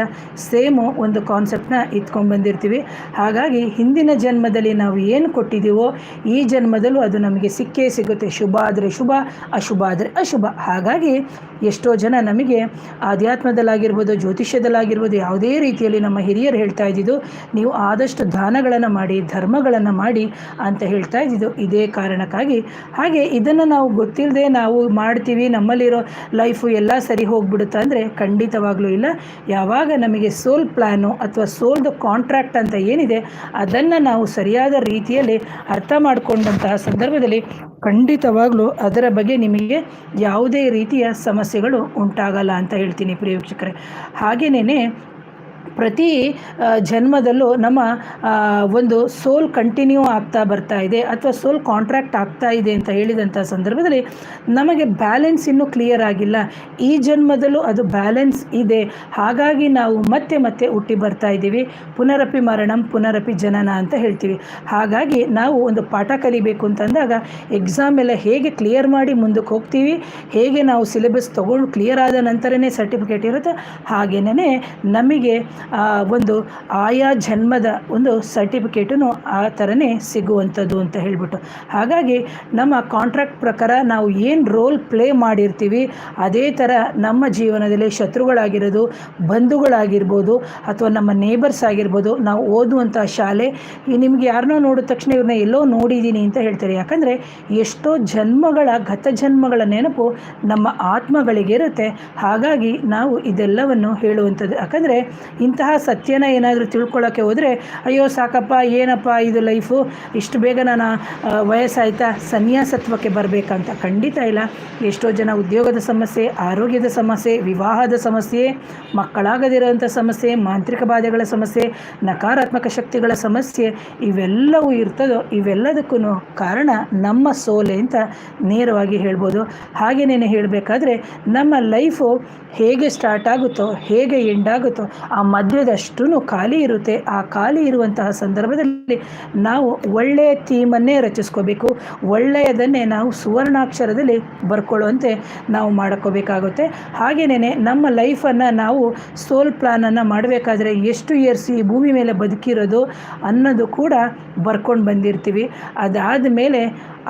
ಸೇಮು ಒಂದು ಕಾನ್ಸೆಪ್ಟನ್ನ ಇಟ್ಕೊಂಡು ಬಂದಿರ್ತೀವಿ. ಹಾಗಾಗಿ ಹಿಂದಿನ ಜನ್ಮದಲ್ಲಿ ನಾವು ಏನು ಕೊಟ್ಟಿದ್ದೀವೋ ಈ ಜನ್ಮದಲ್ಲೂ ಅದು ನಮಗೆ ಸಿಕ್ಕೇ ಸಿಗುತ್ತೆ. ಶುಭ ಆದರೆ ಶುಭ, ಅಶುಭ ಆದರೆ ಅಶುಭ. ಹಾಗಾಗಿ ಎಷ್ಟೋ ಜನ ನಮಗೆ ಆಧ್ಯಾತ್ಮದಲ್ಲಾಗಿರ್ಬೋದು, ಜ್ಯೋತಿಷ್ಯದಲ್ಲಾಗಿರ್ಬೋದು ಯಾವುದೇ ರೀತಿಯಲ್ಲಿ ನಮ್ಮ ಹಿರಿಯರು ಹೇಳ್ತಾ ಇದ್ದಿದ್ದು, ನೀವು ಆದಷ್ಟು ದಾನಗಳನ್ನು ಮಾಡಿ, ಧರ್ಮಗಳನ್ನು ಮಾಡಿ ಅಂತ ಹೇಳ್ತಾ ಇದ್ದಿದ್ದು ಇದೇ ಕಾರಣಕ್ಕಾಗಿ. ಹಾಗೆ ಇದನ್ನು ನಾವು ಗೊತ್ತಿಲ್ಲದೆ ನಾವು ಮಾಡ್ತೀವಿ, ನಮ್ಮಲ್ಲಿರೋ ಲೈಫು ಎಲ್ಲ ಸರಿ ಹೋಗ್ಬಿಡುತ್ತೆ ಅಂದರೆ ಖಂಡಿತವಾಗ್ಲೂ ಇಲ್ಲ. ಯಾವಾಗ ನಮಗೆ ಸೋಲ್ ಪ್ಲ್ಯಾನು ಅಥವಾ ಸೋಲ್ದು ಕಾಂಟ್ರಾಕ್ಟ್ ಅಂತ ಏನಿದೆ, ಅದನ್ನು ನಾವು ಸರಿಯಾದ ರೀತಿಯಲ್ಲಿ ಅರ್ಥ ಮಾಡಿಕೊಂಡಂತಹ ಸಂದರ್ಭದಲ್ಲಿ ಖಂಡಿತವಾಗ್ಲೂ ಅದರ ಬಗ್ಗೆ ನಿಮಗೆ ಯಾವುದೇ ರೀತಿಯ ಸಮಸ್ಯೆಗಳು ಉಂಟಾಗಲ್ಲ ಅಂತ ಹೇಳ್ತೀನಿ ಪ್ರಿಯ ವೀಕ್ಷಕರೇ. ಹಾಗೆಯೇ ಪ್ರತಿ ಜನ್ಮದಲ್ಲೂ ನಮ್ಮ ಒಂದು ಸೋಲ್ ಕಂಟಿನ್ಯೂ ಆಗ್ತಾ ಬರ್ತಾ ಇದೆ ಅಥವಾ ಸೋಲ್ ಕಾಂಟ್ರಾಕ್ಟ್ ಆಗ್ತಾ ಇದೆ ಅಂತ ಹೇಳಿದಂಥ ಸಂದರ್ಭದಲ್ಲಿ ನಮಗೆ ಬ್ಯಾಲೆನ್ಸ್ ಇನ್ನೂ ಕ್ಲಿಯರ್ ಆಗಿಲ್ಲ. ಈ ಜನ್ಮದಲ್ಲೂ ಅದು ಬ್ಯಾಲೆನ್ಸ್ ಇದೆ. ಹಾಗಾಗಿ ನಾವು ಮತ್ತೆ ಮತ್ತೆ ಹುಟ್ಟಿ ಬರ್ತಾ ಇದ್ದೀವಿ. ಪುನರಪಿ ಮರಣಂ, ಪುನರಪಿ ಜನನ ಅಂತ ಹೇಳ್ತೀವಿ. ಹಾಗಾಗಿ ನಾವು ಒಂದು ಪಾಠ ಕಲಿಬೇಕು ಅಂತಂದಾಗ ಎಕ್ಸಾಮ್ ಎಲ್ಲ ಹೇಗೆ ಕ್ಲಿಯರ್ ಮಾಡಿ ಮುಂದಕ್ಕೆ ಹೋಗ್ತೀವಿ, ಹೇಗೆ ನಾವು ಸಿಲೆಬಸ್ ತೊಗೊಂಡು ಕ್ಲಿಯರ್ ಆದ ನಂತರನೇ ಸರ್ಟಿಫಿಕೇಟ್ ಇರುತ್ತೆ ಹಾಗೆಯೇ ನಮಗೆ ಒಂದು ಆಯಾ ಜನ್ಮದ ಒಂದು ಸರ್ಟಿಫಿಕೇಟನ್ನು ಆ ಥರನೇ ಸಿಗುವಂಥದ್ದು ಅಂತ ಹೇಳಿಬಿಟ್ಟು. ಹಾಗಾಗಿ ನಮ್ಮ ಕಾಂಟ್ರಾಕ್ಟ್ ಪ್ರಕಾರ ನಾವು ಏನು ರೋಲ್ ಪ್ಲೇ ಮಾಡಿರ್ತೀವಿ, ಅದೇ ಥರ ನಮ್ಮ ಜೀವನದಲ್ಲಿ ಶತ್ರುಗಳಾಗಿರೋದು, ಬಂಧುಗಳಾಗಿರ್ಬೋದು, ಅಥವಾ ನಮ್ಮ ನೇಬರ್ಸ್ ಆಗಿರ್ಬೋದು, ನಾವು ಓದುವಂಥ ಶಾಲೆ ನಿಮ್ಗೆ ಯಾರನ್ನೋ ನೋಡಿದ ತಕ್ಷಣ ಇವ್ರನ್ನ ಎಲ್ಲೋ ನೋಡಿದ್ದೀನಿ ಅಂತ ಹೇಳ್ತಾರೆ. ಯಾಕಂದರೆ ಎಷ್ಟೋ ಜನ್ಮಗಳ ಗತ ಜನ್ಮಗಳ ನೆನಪು ನಮ್ಮ ಆತ್ಮಗಳಿಗಿರುತ್ತೆ ಹಾಗಾಗಿ ನಾವು ಇದೆಲ್ಲವನ್ನು ಹೇಳುವಂಥದ್ದು. ಯಾಕಂದರೆ ಇಂಥ ಇಂತಹ ಸತ್ಯನ ಏನಾದರೂ ತಿಳ್ಕೊಳ್ಳೋಕ್ಕೆ ಹೋದರೆ, ಅಯ್ಯೋ ಸಾಕಪ್ಪ, ಏನಪ್ಪ ಇದು ಲೈಫು ಇಷ್ಟು ಬೇಗ ನಾನು ವಯಸ್ಸಾಯ್ತಾ? ಸನ್ಯಾಸತ್ವಕ್ಕೆ ಬರಬೇಕಂತ ಖಂಡಿತ ಇಲ್ಲ. ಎಷ್ಟೋ ಜನ ಉದ್ಯೋಗದ ಸಮಸ್ಯೆ, ಆರೋಗ್ಯದ ಸಮಸ್ಯೆ, ವಿವಾಹದ ಸಮಸ್ಯೆ ಮಕ್ಕಳಾಗದಿರೋಂಥ ಸಮಸ್ಯೆ, ಮಾಂತ್ರಿಕ ಬಾಧೆಗಳ ಸಮಸ್ಯೆ, ನಕಾರಾತ್ಮಕ ಶಕ್ತಿಗಳ ಸಮಸ್ಯೆ, ಇವೆಲ್ಲವೂ ಇರ್ತದೋ ಇವೆಲ್ಲದಕ್ಕೂ ಕಾರಣ ನಮ್ಮ ಸೋಲೆ ಅಂತ ನೇರವಾಗಿ ಹೇಳ್ಬೋದು. ಹಾಗೇನೇ ಹೇಳಬೇಕಾದ್ರೆ, ನಮ್ಮ ಲೈಫು ಹೇಗೆ ಸ್ಟಾರ್ಟ್ ಆಗುತ್ತೋ, ಹೇಗೆ ಎಂಡ್ ಆಗುತ್ತೋ, ಆ ಮಧ್ಯದಷ್ಟು ಖಾಲಿ ಇರುತ್ತೆ. ಆ ಖಾಲಿ ಇರುವಂತಹ ಸಂದರ್ಭದಲ್ಲಿ ನಾವು ಒಳ್ಳೆಯ ಥೀಮನ್ನೇ ರಚಿಸ್ಕೋಬೇಕು. ಒಳ್ಳೆಯದನ್ನೇ ನಾವು ಸುವರ್ಣಾಕ್ಷರದಲ್ಲಿ ಬರ್ಕೊಳ್ಳುವಂತೆ ನಾವು ಮಾಡ್ಕೋಬೇಕಾಗುತ್ತೆ. ಹಾಗೆಯೇ ನಮ್ಮ ಲೈಫನ್ನು ನಾವು ಸೋಲ್ ಪ್ಲಾನನ್ನು ಮಾಡಬೇಕಾದ್ರೆ ಎಷ್ಟು ಇಯರ್ಸ್ ಈ ಭೂಮಿ ಮೇಲೆ ಬದುಕಿರೋದು ಅನ್ನೋದು ಕೂಡ ಬರ್ಕೊಂಡು ಬಂದಿರ್ತೀವಿ. ಅದಾದ ಮೇಲೆ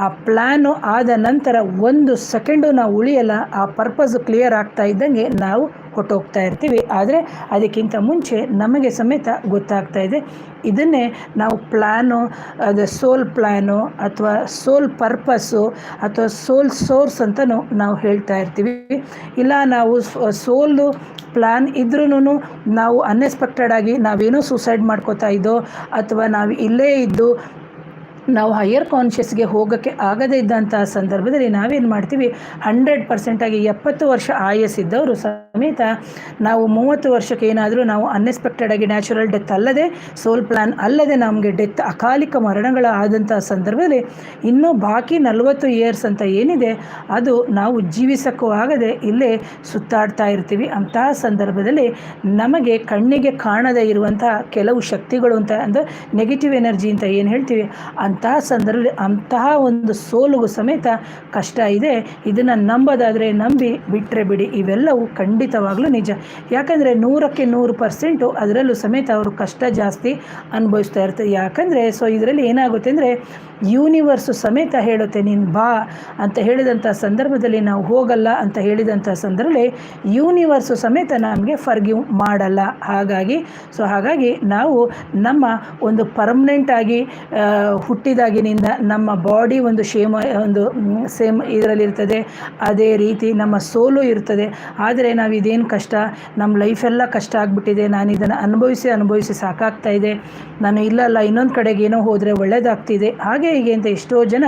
ಆ ಪ್ಲ್ಯಾನು ಆದ ನಂತರ ಒಂದು ಸೆಕೆಂಡು ನಾವು ಉಳಿಯಲ್ಲ, ಆ ಪರ್ಪಸ್ ಕ್ಲಿಯರ್ ಆಗ್ತಾ ಇದ್ದಂಗೆ ನಾವು ಹೊಟ್ಟೋಗ್ತಾ ಇರ್ತೀವಿ. ಆದರೆ ಅದಕ್ಕಿಂತ ಮುಂಚೆ ನಮಗೆ ಸಮೇತ ಗೊತ್ತಾಗ್ತಾ ಇದೆ, ಇದನ್ನೇ ನಾವು ಪ್ಲ್ಯಾನು ಅದು ಸೋಲ್ ಪ್ಲ್ಯಾನು ಅಥವಾ ಸೋಲ್ ಪರ್ಪಸ್ಸು ಅಥವಾ ಸೋಲ್ ಸೋರ್ಸ್ ಅಂತಲೂ ನಾವು ಹೇಳ್ತಾ ಇರ್ತೀವಿ. ಇಲ್ಲ, ನಾವು ಸೋಲು ಪ್ಲ್ಯಾನ್ ಇದ್ರೂ ನಾವು ಅನ್ಎಕ್ಸ್ಪೆಕ್ಟೆಡ್ ಆಗಿ ನಾವೇನೋ ಸೂಸೈಡ್ ಮಾಡ್ಕೋತಾ ಇದ್ದೋ ಅಥವಾ ನಾವು ಇಲ್ಲೇ ಇದ್ದು ನಾವು ಹೈಯರ್ ಕಾನ್ಷಿಯಸ್ಗೆ ಹೋಗೋಕ್ಕೆ ಆಗದೇ ಇದ್ದಂಥ ಸಂದರ್ಭದಲ್ಲಿ ನಾವೇನು ಮಾಡ್ತೀವಿ? ಹಂಡ್ರೆಡ್ ಪರ್ಸೆಂಟಾಗಿ ಎಪ್ಪತ್ತು ವರ್ಷ ಆಯಸ್ಸಿದ್ದವರು ಸಮೇತ ನಾವು ಮೂವತ್ತು ವರ್ಷಕ್ಕೆ ಏನಾದರೂ ನಾವು ಅನ್ಎಕ್ಸ್ಪೆಕ್ಟೆಡಾಗಿ ನ್ಯಾಚುರಲ್ ಡೆತ್ ಅಲ್ಲದೆ ಸೋಲ್ ಪ್ಲಾನ್ ಅಲ್ಲದೆ ನಮಗೆ ಡೆತ್ ಅಕಾಲಿಕ ಮರಣಗಳ ಆದಂಥ ಸಂದರ್ಭದಲ್ಲಿ ಇನ್ನೂ ಬಾಕಿ ನಲವತ್ತು ಇಯರ್ಸ್ ಅಂತ ಏನಿದೆ, ಅದು ನಾವು ಜೀವಿಸೋಕ್ಕೂ ಆಗದೆ ಇಲ್ಲೇ ಸುತ್ತಾಡ್ತಾ ಇರ್ತೀವಿ ಅಂತಹ ಸಂದರ್ಭದಲ್ಲಿ ನಮಗೆ ಕಣ್ಣಿಗೆ ಕಾಣದೇ ಇರುವಂತಹ ಕೆಲವು ಶಕ್ತಿಗಳು ಅಂತ ಅಂದರೆ ನೆಗೆಟಿವ್ ಎನರ್ಜಿ ಅಂತ ಏನು ಹೇಳ್ತೀವಿ? ಅಂತಹ ಸಂದರ್ಭದಲ್ಲಿ ಅಂತಹ ಒಂದು ಸೋಲುಗೂ ಸಮೇತ ಕಷ್ಟ ಇದೆ. ಇದನ್ನು ನಂಬೋದಾದರೆ ನಂಬಿ ಬಿಟ್ಟರೆ ಬಿಡಿ. ಇವೆಲ್ಲವೂ ಖಂಡಿತವಾಗಲೂ ನಿಜ. ಯಾಕಂದರೆ ನೂರಕ್ಕೆ ನೂರು ಪರ್ಸೆಂಟು ಅದರಲ್ಲೂ ಸಮೇತ ಅವರು ಕಷ್ಟ ಜಾಸ್ತಿ ಅನುಭವಿಸ್ತಾ ಇರ್ತಾರೆ. ಯಾಕಂದರೆ ಸೊ ಇದರಲ್ಲಿ ಏನಾಗುತ್ತೆ ಅಂದರೆ ಯೂನಿವರ್ಸು ಸಮೇತ ಹೇಳುತ್ತೆ, ನೀನು ಬಾ ಅಂತ ಹೇಳಿದಂಥ ಸಂದರ್ಭದಲ್ಲಿ ನಾವು ಹೋಗಲ್ಲ ಅಂತ ಹೇಳಿದಂಥ ಸಂದರ್ಭದಲ್ಲಿ ಯೂನಿವರ್ಸು ಸಮೇತ ನಮಗೆ ಫರ್ಗಿವ್ ಮಾಡಲ್ಲ. ಹಾಗಾಗಿ ಸೊ ಹಾಗಾಗಿ ನಾವು ನಮ್ಮ ಒಂದು ಪರ್ಮನೆಂಟಾಗಿ ಹುಟ್ಟಿದಾಗಿನಿಂದ ನಮ್ಮ ಬಾಡಿ ಒಂದು ಶೇಮ ಒಂದು ಸೇಮ್ ಇದರಲ್ಲಿರ್ತದೆ. ಅದೇ ರೀತಿ ನಮ್ಮ ಸೋಲು ಇರ್ತದೆ. ಆದರೆ ನಾವು ಇದೇನು ಕಷ್ಟ? ನಮ್ಮ ಲೈಫೆಲ್ಲ ಕಷ್ಟ ಆಗಿಬಿಟ್ಟಿದೆ. ನಾನು ಇದನ್ನು ಅನುಭವಿಸಿ ಅನುಭವಿಸಿ ಸಾಕಾಗ್ತಾ ಇದೆ. ನಾನು ಇಲ್ಲಲ್ಲ ಇನ್ನೊಂದು ಕಡೆಗೆ ಏನೋ ಹೋದರೆ ಒಳ್ಳೆಯದಾಗ್ತಿದೆ ಹಾಗೆ ಹೀಗೆ ಅಂತ ಎಷ್ಟೋ ಜನ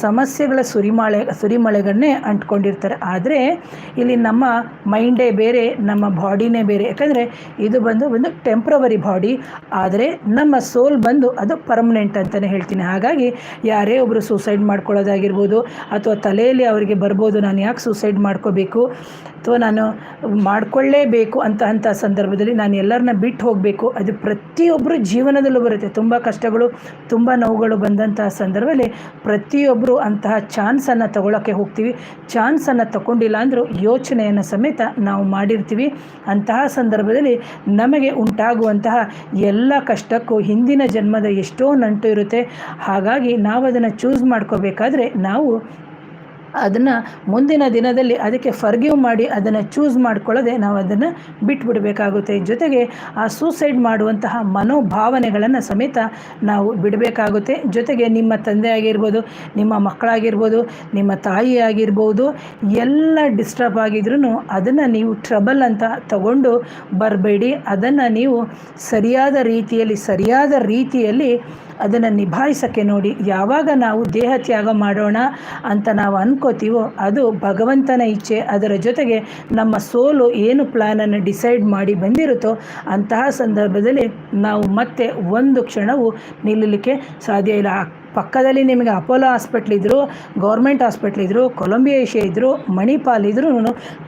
ಸಮಸ್ಯೆಗಳ ಸುರಿಮಳೆ, ಸುರಿಮಳೆಗಳನ್ನೇ ಅಂಟ್ಕೊಂಡಿರ್ತಾರೆ. ಆದರೆ ಇಲ್ಲಿ ನಮ್ಮ ಮೈಂಡೇ ಬೇರೆ, ನಮ್ಮ ಬಾಡಿನೇ ಬೇರೆ. ಯಾಕಂದರೆ ಇದು ಬಂದು ಒಂದು ಟೆಂಪ್ರವರಿ ಬಾಡಿ. ಆದರೆ ನಮ್ಮ ಸೋಲ್ ಬಂದು ಅದು ಪರ್ಮನೆಂಟ್ ಅಂತಲೇ ಹೇಳ್ತೀನಿ. ಹಾಗಾಗಿ ಯಾರೇ ಒಬ್ಬರು ಸೂಸೈಡ್ ಮಾಡ್ಕೊಳ್ಳೋದಾಗಿರ್ಬೋದು ಅಥವಾ ತಲೆಯಲ್ಲಿ ಅವರಿಗೆ ಬರ್ಬೋದು, ನಾನು ಯಾಕೆ ಸೂಸೈಡ್ ಮಾಡ್ಕೋಬೇಕು ಅಥವಾ ನಾನು ಮಾಡಿಕೊಳ್ಳೇಬೇಕು ಅಂತ ಅಂಥ ಸಂದರ್ಭದಲ್ಲಿ ನಾನು ಎಲ್ಲರನ್ನ ಬಿಟ್ಟು ಹೋಗಬೇಕು. ಅದು ಪ್ರತಿಯೊಬ್ಬರು ಜೀವನದಲ್ಲೂ ಬರುತ್ತೆ. ತುಂಬ ಕಷ್ಟಗಳು, ತುಂಬ ನೋವುಗಳು ಬಂದಂತಹ ಸಂದರ್ಭದಲ್ಲಿ ಪ್ರತಿಯೊಬ್ಬರು ಅಂತಹ ಚಾನ್ಸನ್ನು ತಗೊಳ್ಳೋಕ್ಕೆ ಹೋಗ್ತೀವಿ. ಚಾನ್ಸನ್ನು ತಗೊಂಡಿಲ್ಲ ಅಂದರೂ ಯೋಚನೆಯನ್ನು ಸಮೇತ ನಾವು ಮಾಡಿರ್ತೀವಿ. ಅಂತಹ ಸಂದರ್ಭದಲ್ಲಿ ನಮಗೆ ಉಂಟಾಗುವಂತಹ ಎಲ್ಲ ಕಷ್ಟಕ್ಕೂ ಹಿಂದಿನ ಜನ್ಮದ ಎಷ್ಟೋ ನಂಟು ಇರುತ್ತೆ. ಹಾಗಾಗಿ ನಾವು ಅದನ್ನು ಚೂಸ್ ಮಾಡ್ಕೋಬೇಕಾದ್ರೆ ನಾವು ಅದನ್ನು ಮುಂದಿನ ದಿನದಲ್ಲಿ ಅದಕ್ಕೆ ಫರ್ಗಿವ್ ಮಾಡಿ ಅದನ್ನು ಚೂಸ್ ಮಾಡ್ಕೊಳ್ಳದೆ ನಾವು ಅದನ್ನು ಬಿಟ್ಬಿಡಬೇಕಾಗುತ್ತೆ. ಜೊತೆಗೆ ಆ ಸೂಸೈಡ್ ಮಾಡುವಂತಹ ಮನೋಭಾವನೆಗಳನ್ನು ಸಮೇತ ನಾವು ಬಿಡಬೇಕಾಗುತ್ತೆ. ಜೊತೆಗೆ ನಿಮ್ಮ ತಂದೆ ಆಗಿರ್ಬೋದು, ನಿಮ್ಮ ಮಕ್ಕಳಾಗಿರ್ಬೋದು, ನಿಮ್ಮ ತಾಯಿ ಆಗಿರ್ಬೋದು, ಎಲ್ಲ ಡಿಸ್ಟರ್ಬ್ ಆಗಿದ್ರೂ ಅದನ್ನು ನೀವು ಟ್ರಬಲ್ ಅಂತ ತಗೊಂಡು ಬರಬೇಡಿ. ಅದನ್ನು ನೀವು ಸರಿಯಾದ ರೀತಿಯಲ್ಲಿ ಸರಿಯಾದ ರೀತಿಯಲ್ಲಿ ಅದನ್ನು ನಿಭಾಯಿಸೋಕ್ಕೆ ನೋಡಿ, ಯಾವಾಗ ನಾವು ದೇಹ ತ್ಯಾಗ ಮಾಡೋಣ ಅಂತ ನಾವು ಅನ್ಕೋತೀವೋ, ಅದು ಭಗವಂತನ ಇಚ್ಛೆ, ಅದರ ಜೊತೆಗೆ ನಮ್ಮ ಸೋಲು ಏನು ಪ್ಲ್ಯಾನನ್ನು ಡಿಸೈಡ್ ಮಾಡಿ ಬಂದಿರುತ್ತೋ, ಅಂತಹ ಸಂದರ್ಭದಲ್ಲಿ ನಾವು ಮತ್ತೆ ಒಂದು ಕ್ಷಣವು ನಿಲ್ಲಲಿಕ್ಕೆ ಸಾಧ್ಯ ಇಲ್ಲ. ಪಕ್ಕದಲ್ಲಿ ನಿಮಗೆ ಅಪೋಲೋ ಹಾಸ್ಪಿಟ್ಲ್ ಇದ್ದರು ಗೌರ್ಮೆಂಟ್ ಹಾಸ್ಪಿಟ್ಲ್ ಇದ್ದರು ಕೊಲಂಬಿಯಾ ಏಷ್ಯಾ ಇದ್ದರು ಮಣಿಪಾಲ್ ಇದ್ರೂ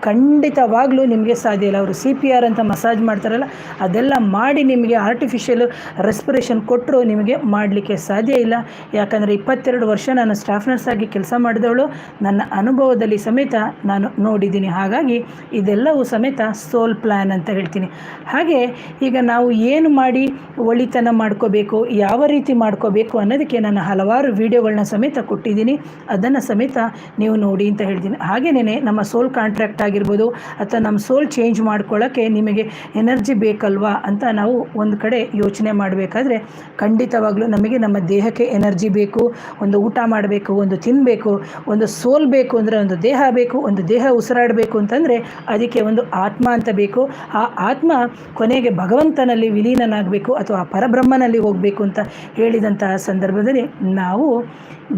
ಖಂಡಿತವಾಗ್ಲೂ ನಿಮಗೆ ಸಾಧ್ಯ ಇಲ್ಲ. ಅವರು ಸಿ ಪಿ ಆರ್ ಅಂತ ಮಸಾಜ್ ಮಾಡ್ತಾರಲ್ಲ, ಅದೆಲ್ಲ ಮಾಡಿ ನಿಮಗೆ ಆರ್ಟಿಫಿಷಿಯಲ್ ರೆಸ್ಪಿರೇಷನ್ ಕೊಟ್ಟರು ನಿಮಗೆ ಮಾಡಲಿಕ್ಕೆ ಸಾಧ್ಯ ಇಲ್ಲ. ಯಾಕಂದರೆ ಇಪ್ಪತ್ತೆರಡು ವರ್ಷ ನಾನು ಸ್ಟಾಫ್ ನರ್ಸ್ ಆಗಿ ಕೆಲಸ ಮಾಡಿದವಳು. ನನ್ನ ಅನುಭವದಲ್ಲಿ ಸಮೇತ ನಾನು ನೋಡಿದ್ದೀನಿ. ಹಾಗಾಗಿ ಇದೆಲ್ಲವೂ ಸಮೇತ ಸೋಲ್ ಪ್ಲ್ಯಾನ್ ಅಂತ ಹೇಳ್ತೀನಿ. ಹಾಗೆ ಈಗ ನಾವು ಏನು ಮಾಡಿ ಒಳಿತನ ಮಾಡ್ಕೋಬೇಕು, ಯಾವ ರೀತಿ ಮಾಡ್ಕೋಬೇಕು ಅನ್ನೋದಕ್ಕೆ ನಾನು ಹಲವಾರು ವಿಡಿಯೋಗಳನ್ನ ಸಮೇತ ಕೊಟ್ಟಿದ್ದೀನಿ. ಅದನ್ನು ಸಮೇತ ನೀವು ನೋಡಿ ಅಂತ ಹೇಳ್ತೀನಿ. ಹಾಗೆಯೇ ನಮ್ಮ ಸೋಲ್ ಕಾಂಟ್ರಾಕ್ಟ್ ಆಗಿರ್ಬೋದು ಅಥವಾ ನಮ್ಮ ಸೋಲ್ ಚೇಂಜ್ ಮಾಡ್ಕೊಳ್ಳೋಕ್ಕೆ ನಿಮಗೆ ಎನರ್ಜಿ ಬೇಕಲ್ವಾ ಅಂತ ನಾವು ಒಂದು ಕಡೆ ಯೋಚನೆ ಮಾಡಬೇಕಾದ್ರೆ ಖಂಡಿತವಾಗ್ಲೂ ನಮಗೆ ನಮ್ಮ ದೇಹಕ್ಕೆ ಎನರ್ಜಿ ಬೇಕು, ಒಂದು ಊಟ ಮಾಡಬೇಕು, ಒಂದು ತಿನ್ನಬೇಕು ಒಂದು ಸೋಲ್ ಬೇಕು ಅಂದರೆ ಒಂದು ದೇಹ ಬೇಕು, ಒಂದು ದೇಹ ಉಸಿರಾಡಬೇಕು ಅಂತಂದರೆ ಅದಕ್ಕೆ ಒಂದು ಆತ್ಮ ಅಂತ ಬೇಕು. ಆ ಆತ್ಮ ಕೊನೆಗೆ ಭಗವಂತನಲ್ಲಿ ವಿಲೀನನಾಗಬೇಕು ಅಥವಾ ಪರಬ್ರಹ್ಮನಲ್ಲಿ ಹೋಗಬೇಕು ಅಂತ ಹೇಳಿದಂತಹ ಸಂದರ್ಭದಲ್ಲಿ ನಾವು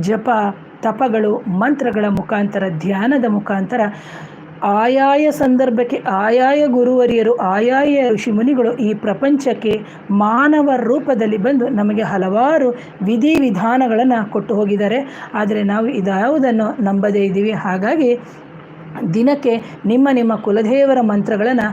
ಜಪ, ತಪಗಳು, ಮಂತ್ರಗಳ ಮುಖಾಂತರ, ಧ್ಯಾನದ ಮುಖಾಂತರ, ಆಯಾಯ ಸಂದರ್ಭಕ್ಕೆ ಆಯಾಯ ಗುರುವರಿಯರು, ಆಯಾಯ ಋಷಿಮುನಿಗಳು ಈ ಪ್ರಪಂಚಕ್ಕೆ ಮಾನವ ರೂಪದಲ್ಲಿ ಬಂದು ನಮಗೆ ಹಲವಾರು ವಿಧಿ ವಿಧಾನಗಳನ್ನು ಕೊಟ್ಟು ಹೋಗಿದ್ದಾರೆ. ಆದರೆ ನಾವು ಇದ್ಯಾವುದನ್ನು ನಂಬದೇ ಇದ್ದೀವಿ? ಹಾಗಾಗಿ ದಿನಕ್ಕೆ ನಿಮ್ಮ ನಿಮ್ಮ ಕುಲದೇವರ ಮಂತ್ರಗಳನ್ನು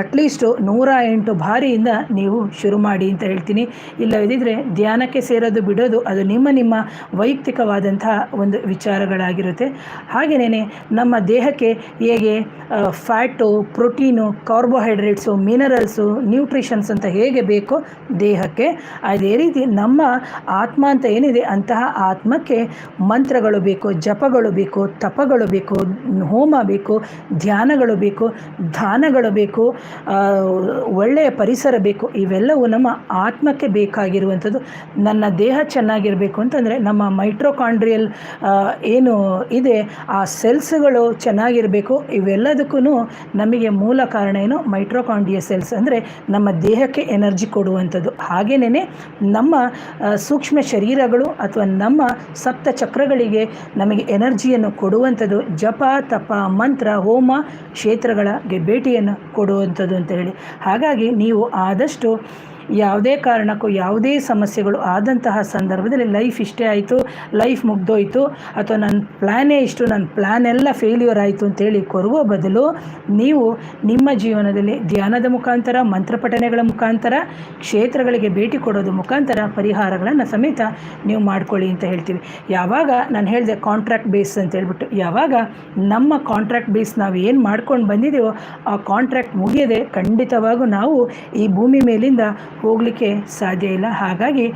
ಅಟ್ಲೀಸ್ಟು ನೂರ ಎಂಟು ಬಾರಿಯಿಂದ ನೀವು ಶುರು ಮಾಡಿ ಅಂತ ಹೇಳ್ತೀನಿ. ಇಲ್ಲದಿದ್ದರೆ ಧ್ಯಾನಕ್ಕೆ ಸೇರೋದು ಬಿಡೋದು ಅದು ನಿಮ್ಮ ನಿಮ್ಮ ವೈಯಕ್ತಿಕವಾದಂತಹ ಒಂದು ವಿಚಾರಗಳಾಗಿರುತ್ತೆ. ಹಾಗೆಯೇ ನಮ್ಮ ದೇಹಕ್ಕೆ ಹೇಗೆ fat protein carbohydrates minerals nutritions ಅಂತ ಹೇಗೆ ಬೇಕೋ ದೇಹಕ್ಕೆ, ಅದೇ ರೀತಿ ನಮ್ಮ ಆತ್ಮ ಅಂತ ಏನಿದೆ ಅಂತಹ ಆತ್ಮಕ್ಕೆ ಮಂತ್ರಗಳು ಬೇಕು, ಜಪಗಳು ಬೇಕು, ತಪಗಳು ಬೇಕು ಹೋಮ ಬೇಕು, ಧ್ಯಾನಗಳು ಬೇಕು, ದಾನಗಳು ಬೇಕು ಒಳ್ಳೆಯ ಪರಿಸರ ಬೇಕು, ಇವೆಲ್ಲವೂ ನಮ್ಮ ಆತ್ಮಕ್ಕೆ ಬೇಕಾಗಿರುವಂಥದ್ದು. ನನ್ನ ದೇಹ ಚೆನ್ನಾಗಿರಬೇಕು ಅಂತಂದರೆ ನಮ್ಮ ಮೈಟ್ರೋಕಾಂಡ್ರಿಯಲ್ ಏನು ಇದೆ, ಆ ಸೆಲ್ಸ್ಗಳು ಚೆನ್ನಾಗಿರಬೇಕು. ಇವೆಲ್ಲದಕ್ಕೂ ನಮಗೆ ಮೂಲ ಕಾರಣ ಏನು? ಮೈಟ್ರೋಕಾಂಡ್ರಿಯ ಸೆಲ್ಸ್ ಅಂದರೆ ನಮ್ಮ ದೇಹಕ್ಕೆ ಎನರ್ಜಿ ಕೊಡುವಂಥದ್ದು. ಹಾಗೇನೇ ನಮ್ಮ ಸೂಕ್ಷ್ಮ ಶರೀರಗಳು ಅಥವಾ ನಮ್ಮ ಸಪ್ತ ಚಕ್ರಗಳಿಗೆ ನಮಗೆ ಎನರ್ಜಿಯನ್ನು ಕೊಡುವಂಥದ್ದು. ಜಪ ತಪ ಮಂತ್ರ ಹೋಮ ಕ್ಷೇತ್ರಗಳಿಗೆ ಭೇಟಿಯನ್ನು ಕೊಡುವಂಥದ್ದು ಅಂತ ಹೇಳಿ. ಹಾಗಾಗಿ ನೀವು ಆದಷ್ಟು ಯಾವುದೇ ಕಾರಣಕ್ಕೂ ಯಾವುದೇ ಸಮಸ್ಯೆಗಳು ಆದಂತಹ ಸಂದರ್ಭದಲ್ಲಿ ಲೈಫ್ ಇಷ್ಟೇ ಆಯಿತು ಲೈಫ್ ಮುಗ್ದೋಯ್ತು, ಅಥವಾ ನನ್ನ ಪ್ಲ್ಯಾನೇ ಇಷ್ಟು ನನ್ನ ಪ್ಲ್ಯಾನ್ ಎಲ್ಲ ಫೇಲ್ಯೂರ್ ಆಯಿತು ಅಂತೇಳಿ ಕೊರುವ ಬದಲು ನೀವು ನಿಮ್ಮ ಜೀವನದಲ್ಲಿ ಧ್ಯಾನದ ಮುಖಾಂತರ ಮಂತ್ರಪಠನೆಗಳ ಮುಖಾಂತರ, ಕ್ಷೇತ್ರಗಳಿಗೆ ಭೇಟಿ ಕೊಡೋದು ಮುಖಾಂತರ ಪರಿಹಾರಗಳನ್ನು ಸಮೇತ ನೀವು ಮಾಡ್ಕೊಳ್ಳಿ ಅಂತ ಹೇಳ್ತೀವಿ. ಯಾವಾಗ ನಾನು ಹೇಳಿದೆ ಕಾಂಟ್ರಾಕ್ಟ್ ಬೇಸ್ ಅಂತ ಹೇಳ್ಬಿಟ್ಟು, ಯಾವಾಗ ನಮ್ಮ ಕಾಂಟ್ರಾಕ್ಟ್ ಬೇಸ್ ನಾವು ಏನು ಮಾಡ್ಕೊಂಡು ಬಂದಿದ್ದೀವೋ ಆ ಕಾಂಟ್ರಾಕ್ಟ್ ಮುಗಿಯದೆ ಖಂಡಿತವಾಗೂ ನಾವು ಈ ಭೂಮಿ ಮೇಲಿಂದ ಹೋಗಲಿಕ್ಕೆ ಸಾಧ್ಯ ಇಲ್ಲ. ಹಾಗಾಗಿ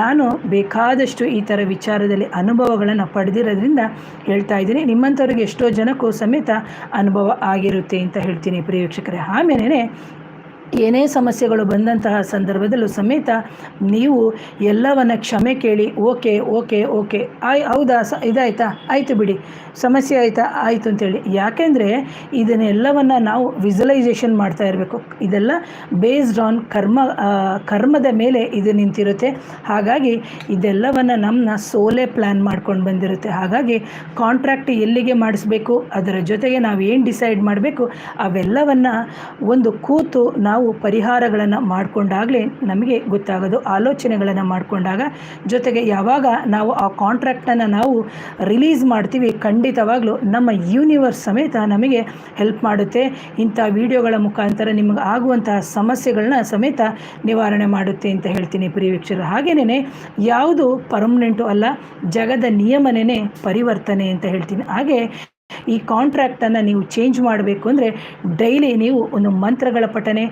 ನಾನು ಬೇಕಾದಷ್ಟು ಈ ಥರ ವಿಚಾರದಲ್ಲಿ ಅನುಭವಗಳನ್ನು ಪಡೆದಿರೋದ್ರಿಂದ ಹೇಳ್ತಾ ಇದ್ದೀನಿ. ನಿಮ್ಮಂಥವ್ರಿಗೆ ಎಷ್ಟೋ ಜನಕ್ಕೂ ಸಮೇತ ಅನುಭವ ಆಗಿರುತ್ತೆ ಅಂತ ಹೇಳ್ತೀನಿ ಪ್ರಿಯ ವೀಕ್ಷಕರೇ. ಆಮೇಲೆ ಏನೇ ಸಮಸ್ಯೆಗಳು ಬಂದಂತಹ ಸಂದರ್ಭದಲ್ಲೂ ಸಮೇತ ನೀವು ಎಲ್ಲವನ್ನ ಕ್ಷಮೆ ಕೇಳಿ, ಓಕೆ ಓಕೆ ಓಕೆ, ಆಯ್, ಹೌದಾ, ಸ, ಇದಾಯ್ತಾ? ಆಯಿತು ಬಿಡಿ. ಸಮಸ್ಯೆ ಆಯಿತಾ? ಆಯಿತು ಅಂತೇಳಿ. ಯಾಕೆಂದರೆ ಇದನ್ನೆಲ್ಲವನ್ನು ನಾವು ವಿಜುಲೈಸೇಷನ್ ಮಾಡ್ತಾ ಇರಬೇಕು. ಇದೆಲ್ಲ ಬೇಸ್ಡ್ ಆನ್ ಕರ್ಮ ಕರ್ಮದ ಮೇಲೆ ಇದು ನಿಂತಿರುತ್ತೆ. ಹಾಗಾಗಿ ಇದೆಲ್ಲವನ್ನು ನಮ್ಮನ್ನ ಸೋಲೆ ಪ್ಲ್ಯಾನ್ ಮಾಡ್ಕೊಂಡು ಬಂದಿರುತ್ತೆ. ಹಾಗಾಗಿ ಕಾಂಟ್ರಾಕ್ಟ್ ಎಲ್ಲಿಗೆ ಮಾಡಿಸ್ಬೇಕು, ಅದರ ಜೊತೆಗೆ ನಾವು ಏನು ಡಿಸೈಡ್ ಮಾಡಬೇಕು, ಅವೆಲ್ಲವನ್ನು ಒಂದು ಕೂತು ನಾವು ಪರಿಹಾರಗಳನ್ನು ಮಾಡಿಕೊಂಡಾಗಲೇ ನಮಗೆ ಗೊತ್ತಾಗೋದು, ಆಲೋಚನೆಗಳನ್ನು ಮಾಡಿಕೊಂಡಾಗ ಜೊತೆಗೆ ಯಾವಾಗ ನಾವು ಆ ಕಾಂಟ್ರಾಕ್ಟನ್ನು ನಾವು ರಿಲೀಸ್ ಮಾಡ್ತೀವಿ ಖಂಡಿತವಾಗ್ಲೂ ನಮ್ಮ ಯೂನಿವರ್ಸ್ ಸಮೇತ ನಮಗೆ ಹೆಲ್ಪ್ ಮಾಡುತ್ತೆ. ಇಂಥ ವಿಡಿಯೋಗಳ ಮುಖಾಂತರ ನಿಮಗೆ ಆಗುವಂತಹ ಸಮಸ್ಯೆಗಳನ್ನ ಸಮೇತ ನಿವಾರಣೆ ಮಾಡುತ್ತೆ ಅಂತ ಹೇಳ್ತೀನಿ ಪ್ರಿಯ ಹಾಗೆಯೇ ಯಾವುದು ಪರ್ಮನೆಂಟು ಅಲ್ಲ, ಜಗದ ನಿಯಮನೇ ಪರಿವರ್ತನೆ ಅಂತ ಹೇಳ್ತೀನಿ. ಹಾಗೆ ಈ ಕಾಂಟ್ರ್ಯಾಕ್ಟನ್ನು ನೀವು ಚೇಂಜ್ ಮಾಡಬೇಕು ಅಂದರೆ ಡೈಲಿ ನೀವು ಒಂದು ಮಂತ್ರಗಳ ಪಠನೆ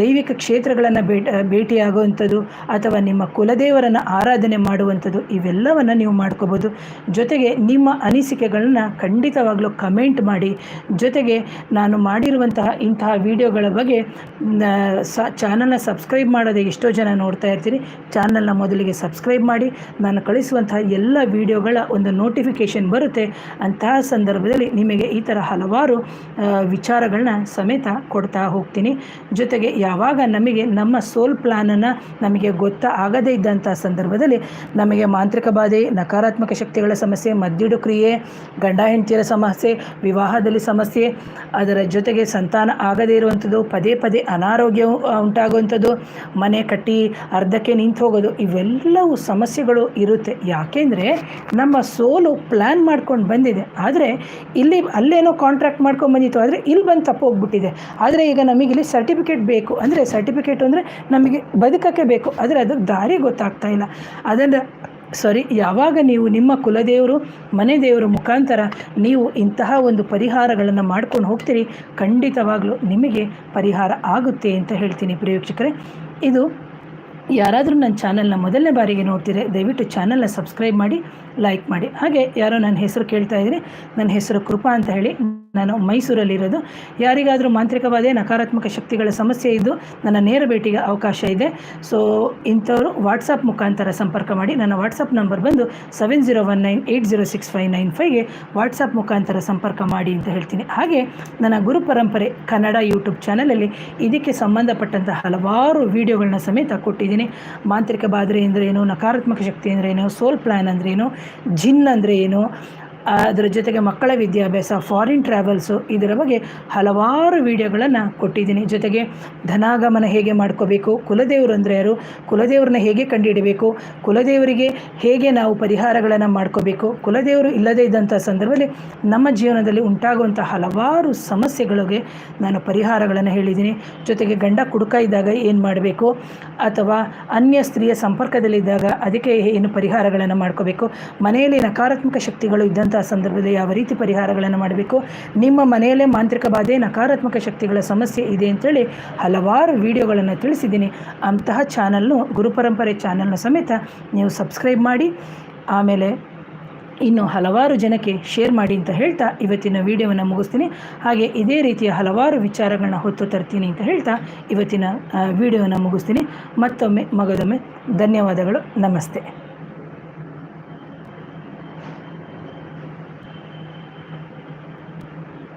ದೈವಿಕ ಕ್ಷೇತ್ರಗಳನ್ನು ಭೇಟಿ ಭೇಟಿಯಾಗುವಂಥದ್ದು ಅಥವಾ ನಿಮ್ಮ ಕುಲದೇವರನ್ನು ಆರಾಧನೆ ಮಾಡುವಂಥದ್ದು ಇವೆಲ್ಲವನ್ನು ನೀವು ಮಾಡ್ಕೋಬೋದು. ಜೊತೆಗೆ ನಿಮ್ಮ ಅನಿಸಿಕೆಗಳನ್ನ ಖಂಡಿತವಾಗಲೂ ಕಮೆಂಟ್ ಮಾಡಿ. ಜೊತೆಗೆ ನಾನು ಮಾಡಿರುವಂತಹ ಇಂತಹ ವಿಡಿಯೋಗಳ ಬಗ್ಗೆ ಸ ಚಾನಲ್ನ ಸಬ್ಸ್ಕ್ರೈಬ್ ಮಾಡೋದೇ ಎಷ್ಟೋ ಜನ ನೋಡ್ತಾ ಇರ್ತೀರಿ ಚಾನಲ್ನ ಮೊದಲಿಗೆ ಸಬ್ಸ್ಕ್ರೈಬ್ ಮಾಡಿ. ನಾನು ಕಳಿಸುವಂತಹ ಎಲ್ಲ ವಿಡಿಯೋಗಳ ಒಂದು ನೋಟಿಫಿಕೇಷನ್ ಬರುತ್ತೆ. ಅಂತಹ ಸಂದರ್ಭದಲ್ಲಿ ನಿಮಗೆ ಈ ಥರ ಹಲವಾರು ವಿಚಾರಗಳನ್ನ ಸಮೇತ ಕೊಡ್ತಾ ಹೋಗ್ತೀನಿ. ಜೊತೆಗೆ ಯಾವಾಗ ನಮಗೆ ನಮ್ಮ ಸೋಲ್ ಪ್ಲ್ಯಾನನ್ನು ನಮಗೆ ಗೊತ್ತಾ ಆಗದೇ ಇದ್ದಂಥ ಸಂದರ್ಭದಲ್ಲಿ ನಮಗೆ ಮಾಂತ್ರಿಕ ಬಾಧೆ, ನಕಾರಾತ್ಮಕ ಶಕ್ತಿಗಳ ಸಮಸ್ಯೆ, ಮದ್ದಿಡು ಕ್ರಿಯೆ, ಗಂಡ ಹೆಂಡತಿಯರ ಸಮಸ್ಯೆ, ವಿವಾಹದಲ್ಲಿ ಸಮಸ್ಯೆ, ಅದರ ಜೊತೆಗೆ ಸಂತಾನ ಆಗದೇ ಇರುವಂಥದ್ದು, ಪದೇ ಪದೇ ಅನಾರೋಗ್ಯ ಉಂಟಾಗುವಂಥದ್ದು, ಮನೆ ಕಟ್ಟಿ, ಅರ್ಧಕ್ಕೆ ನಿಂತು ಹೋಗೋದು, ಇವೆಲ್ಲವೂ ಸಮಸ್ಯೆಗಳು ಇರುತ್ತೆ. ಯಾಕೆಂದರೆ ನಮ್ಮ ಸೋಲು ಪ್ಲ್ಯಾನ್ ಮಾಡ್ಕೊಂಡು ಬಂದಿದೆ. ಆದರೆ ಇಲ್ಲಿ ಅಲ್ಲೇನೋ ಕಾಂಟ್ರಾಕ್ಟ್ ಮಾಡ್ಕೊಂಡು ಬಂದಿತ್ತು. ಆದರೆ ಇಲ್ಲಿ ಬಂದು ತಪ್ಪೋಗ್ಬಿಟ್ಟಿದೆ ಆದರೆ ಈಗ ನಮಗೆ ಸರ್ಟಿಫಿಕೇಟ್ ಬೇಕು. ಅಂದರೆ ಸರ್ಟಿಫಿಕೇಟ್ ಅಂದರೆ ನಮಗೆ ಬದುಕಕ್ಕೆ ಬೇಕು. ಆದರೆ ಅದು ದಾರಿ ಗೊತ್ತಾಗ್ತಾ ಇಲ್ಲ. ಅದನ್ನು ಸಾರಿ, ಯಾವಾಗ ನೀವು ನಿಮ್ಮ ಕುಲದೇವರು, ಮನೆ ದೇವರ ಮುಖಾಂತರ ನೀವು ಇಂತಹ ಒಂದು ಪರಿಹಾರಗಳನ್ನು ಮಾಡ್ಕೊಂಡು ಹೋಗ್ತೀರಿ, ಖಂಡಿತವಾಗಲೂ ನಿಮಗೆ ಪರಿಹಾರ ಆಗುತ್ತೆ ಅಂತ ಹೇಳ್ತೀನಿ ಪ್ರಿಯ ವೀಕ್ಷಕರೇ. ಇದು ಯಾರಾದರೂ ನನ್ನ ಚಾನಲ್ನ ಮೊದಲನೇ ಬಾರಿಗೆ ನೋಡ್ತೀರಿ ದಯವಿಟ್ಟು ಚಾನಲ್ನ ಸಬ್ಸ್ಕ್ರೈಬ್ ಮಾಡಿ, ಲೈಕ್ ಮಾಡಿ. ಹಾಗೆ ಯಾರೋ ನನ್ನ ಹೆಸರು ಕೇಳ್ತಾ ಇದ್ದೀರಿ ನನ್ನ ಹೆಸರು ಕೃಪಾ ಅಂತ ಹೇಳಿ ನಾನು ಮೈಸೂರಲ್ಲಿರೋದು. ಯಾರಿಗಾದರೂ ಮಾಂತ್ರಿಕವಾದೇ ನಕಾರಾತ್ಮಕ ಶಕ್ತಿಗಳ ಸಮಸ್ಯೆ ಇದ್ದು ನನ್ನ ನೇರ ಭೇಟಿಗೆ ಅವಕಾಶ ಇದೆ. ಸೊ ಇಂಥವರು ವಾಟ್ಸಪ್ ಮುಖಾಂತರ ಸಂಪರ್ಕ ಮಾಡಿ. ನನ್ನ ವಾಟ್ಸಪ್ ನಂಬರ್ ಬಂದು seven zero one nine eight zero six five nine ಫೈವ್ಗೆ WhatsApp ಮುಖಾಂತರ ಸಂಪರ್ಕ ಮಾಡಿ ಅಂತ ಹೇಳ್ತೀನಿ. ಹಾಗೆ ನನ್ನ ಗುರು ಪರಂಪರೆ ಕನ್ನಡ ಯೂಟ್ಯೂಬ್ ಚಾನಲಲ್ಲಿ ಇದಕ್ಕೆ ಸಂಬಂಧಪಟ್ಟಂತಹ ಹಲವಾರು ವಿಡಿಯೋಗಳನ್ನ ಸಮೇತ ಕೊಟ್ಟಿದ್ದೀನಿ. ಮಾಂತ್ರಿಕ ಬಾಧೆ ಅಂದರೆ ಏನು ನಕಾರಾತ್ಮಕ ಶಕ್ತಿ ಏನು ಸೋಲ್ ಪ್ಲ್ಯಾನ್ ಅಂದ್ರೇನು ಜಿನ್ ಅಂದರೆ ಏನು ಅದರ ಜೊತೆಗೆ ಮಕ್ಕಳ ವಿದ್ಯಾಭ್ಯಾಸ ಫಾರಿನ್ ಟ್ರಾವೆಲ್ಸು ಇದರ ಬಗ್ಗೆ ಹಲವಾರು ವಿಡಿಯೋಗಳನ್ನು ಕೊಟ್ಟಿದ್ದೀನಿ. ಜೊತೆಗೆ ಧನಾಗಮನ ಹೇಗೆ ಮಾಡ್ಕೋಬೇಕು, ಕುಲದೇವರು ಅಂದರೆ ಯಾರು, ಕುಲದೇವ್ರನ್ನ ಹೇಗೆ ಕಂಡುಹಿಡಬೇಕು, ಕುಲದೇವರಿಗೆ ಹೇಗೆ ನಾವು ಪರಿಹಾರಗಳನ್ನು ಮಾಡ್ಕೋಬೇಕು, ಕುಲದೇವರು ಇಲ್ಲದೇ ಇದ್ದಂಥ ಸಂದರ್ಭದಲ್ಲಿ ನಮ್ಮ ಜೀವನದಲ್ಲಿ ಉಂಟಾಗುವಂಥ ಹಲವಾರು ಸಮಸ್ಯೆಗಳಿಗೆ ನಾನು ಪರಿಹಾರಗಳನ್ನು ಹೇಳಿದ್ದೀನಿ. ಜೊತೆಗೆ ಗಂಡ ಕುಡುಕ ಇದ್ದಾಗ ಏನು ಮಾಡಬೇಕು, ಅಥವಾ ಅನ್ಯ ಸ್ತ್ರೀಯ ಸಂಪರ್ಕದಲ್ಲಿದ್ದಾಗ ಅದಕ್ಕೆ ಏನು ಪರಿಹಾರಗಳನ್ನು ಮಾಡ್ಕೋಬೇಕು, ಮನೆಯಲ್ಲಿ ನಕಾರಾತ್ಮಕ ಶಕ್ತಿಗಳು ಇದ್ದಂಥ ಸಂದರ್ಭದಲ್ಲಿ ಯಾವ ರೀತಿ ಪರಿಹಾರಗಳನ್ನು ಮಾಡಬೇಕು? ನಿಮ್ಮ ಮನೆಯಲ್ಲೇ ಮಾಂತ್ರಿಕ ಬಾಧೆ, ನಕಾರಾತ್ಮಕ ಶಕ್ತಿಗಳ ಸಮಸ್ಯೆ ಇದೆ ಅಂತೇಳಿ ಹಲವಾರು ವಿಡಿಯೋಗಳನ್ನು ತಿಳಿಸಿದ್ದೀನಿ. ಅಂತಹ ಚಾನಲ್ನು ಗುರುಪರಂಪರೆ ಚಾನಲ್ನ ಸಮೇತ ನೀವು ಸಬ್ಸ್ಕ್ರೈಬ್ ಮಾಡಿ, ಆಮೇಲೆ ಇನ್ನು ಹಲವಾರು ಜನಕ್ಕೆ ಶೇರ್ ಮಾಡಿ ಅಂತ ಹೇಳ್ತಾ ಇವತ್ತಿನ ವಿಡಿಯೋವನ್ನು ಮುಗಿಸ್ತೀನಿ. ಹಾಗೆ ಇದೇ ರೀತಿಯ ಹಲವಾರು ವಿಚಾರಗಳನ್ನ ಹೊತ್ತು ತರ್ತೀನಿ ಅಂತ ಹೇಳ್ತಾ ಇವತ್ತಿನ ವಿಡಿಯೋವನ್ನು ಮುಗಿಸ್ತೀನಿ. ಮತ್ತೊಮ್ಮೆ, ಮಗದೊಮ್ಮೆ ಧನ್ಯವಾದಗಳು. ನಮಸ್ತೆ.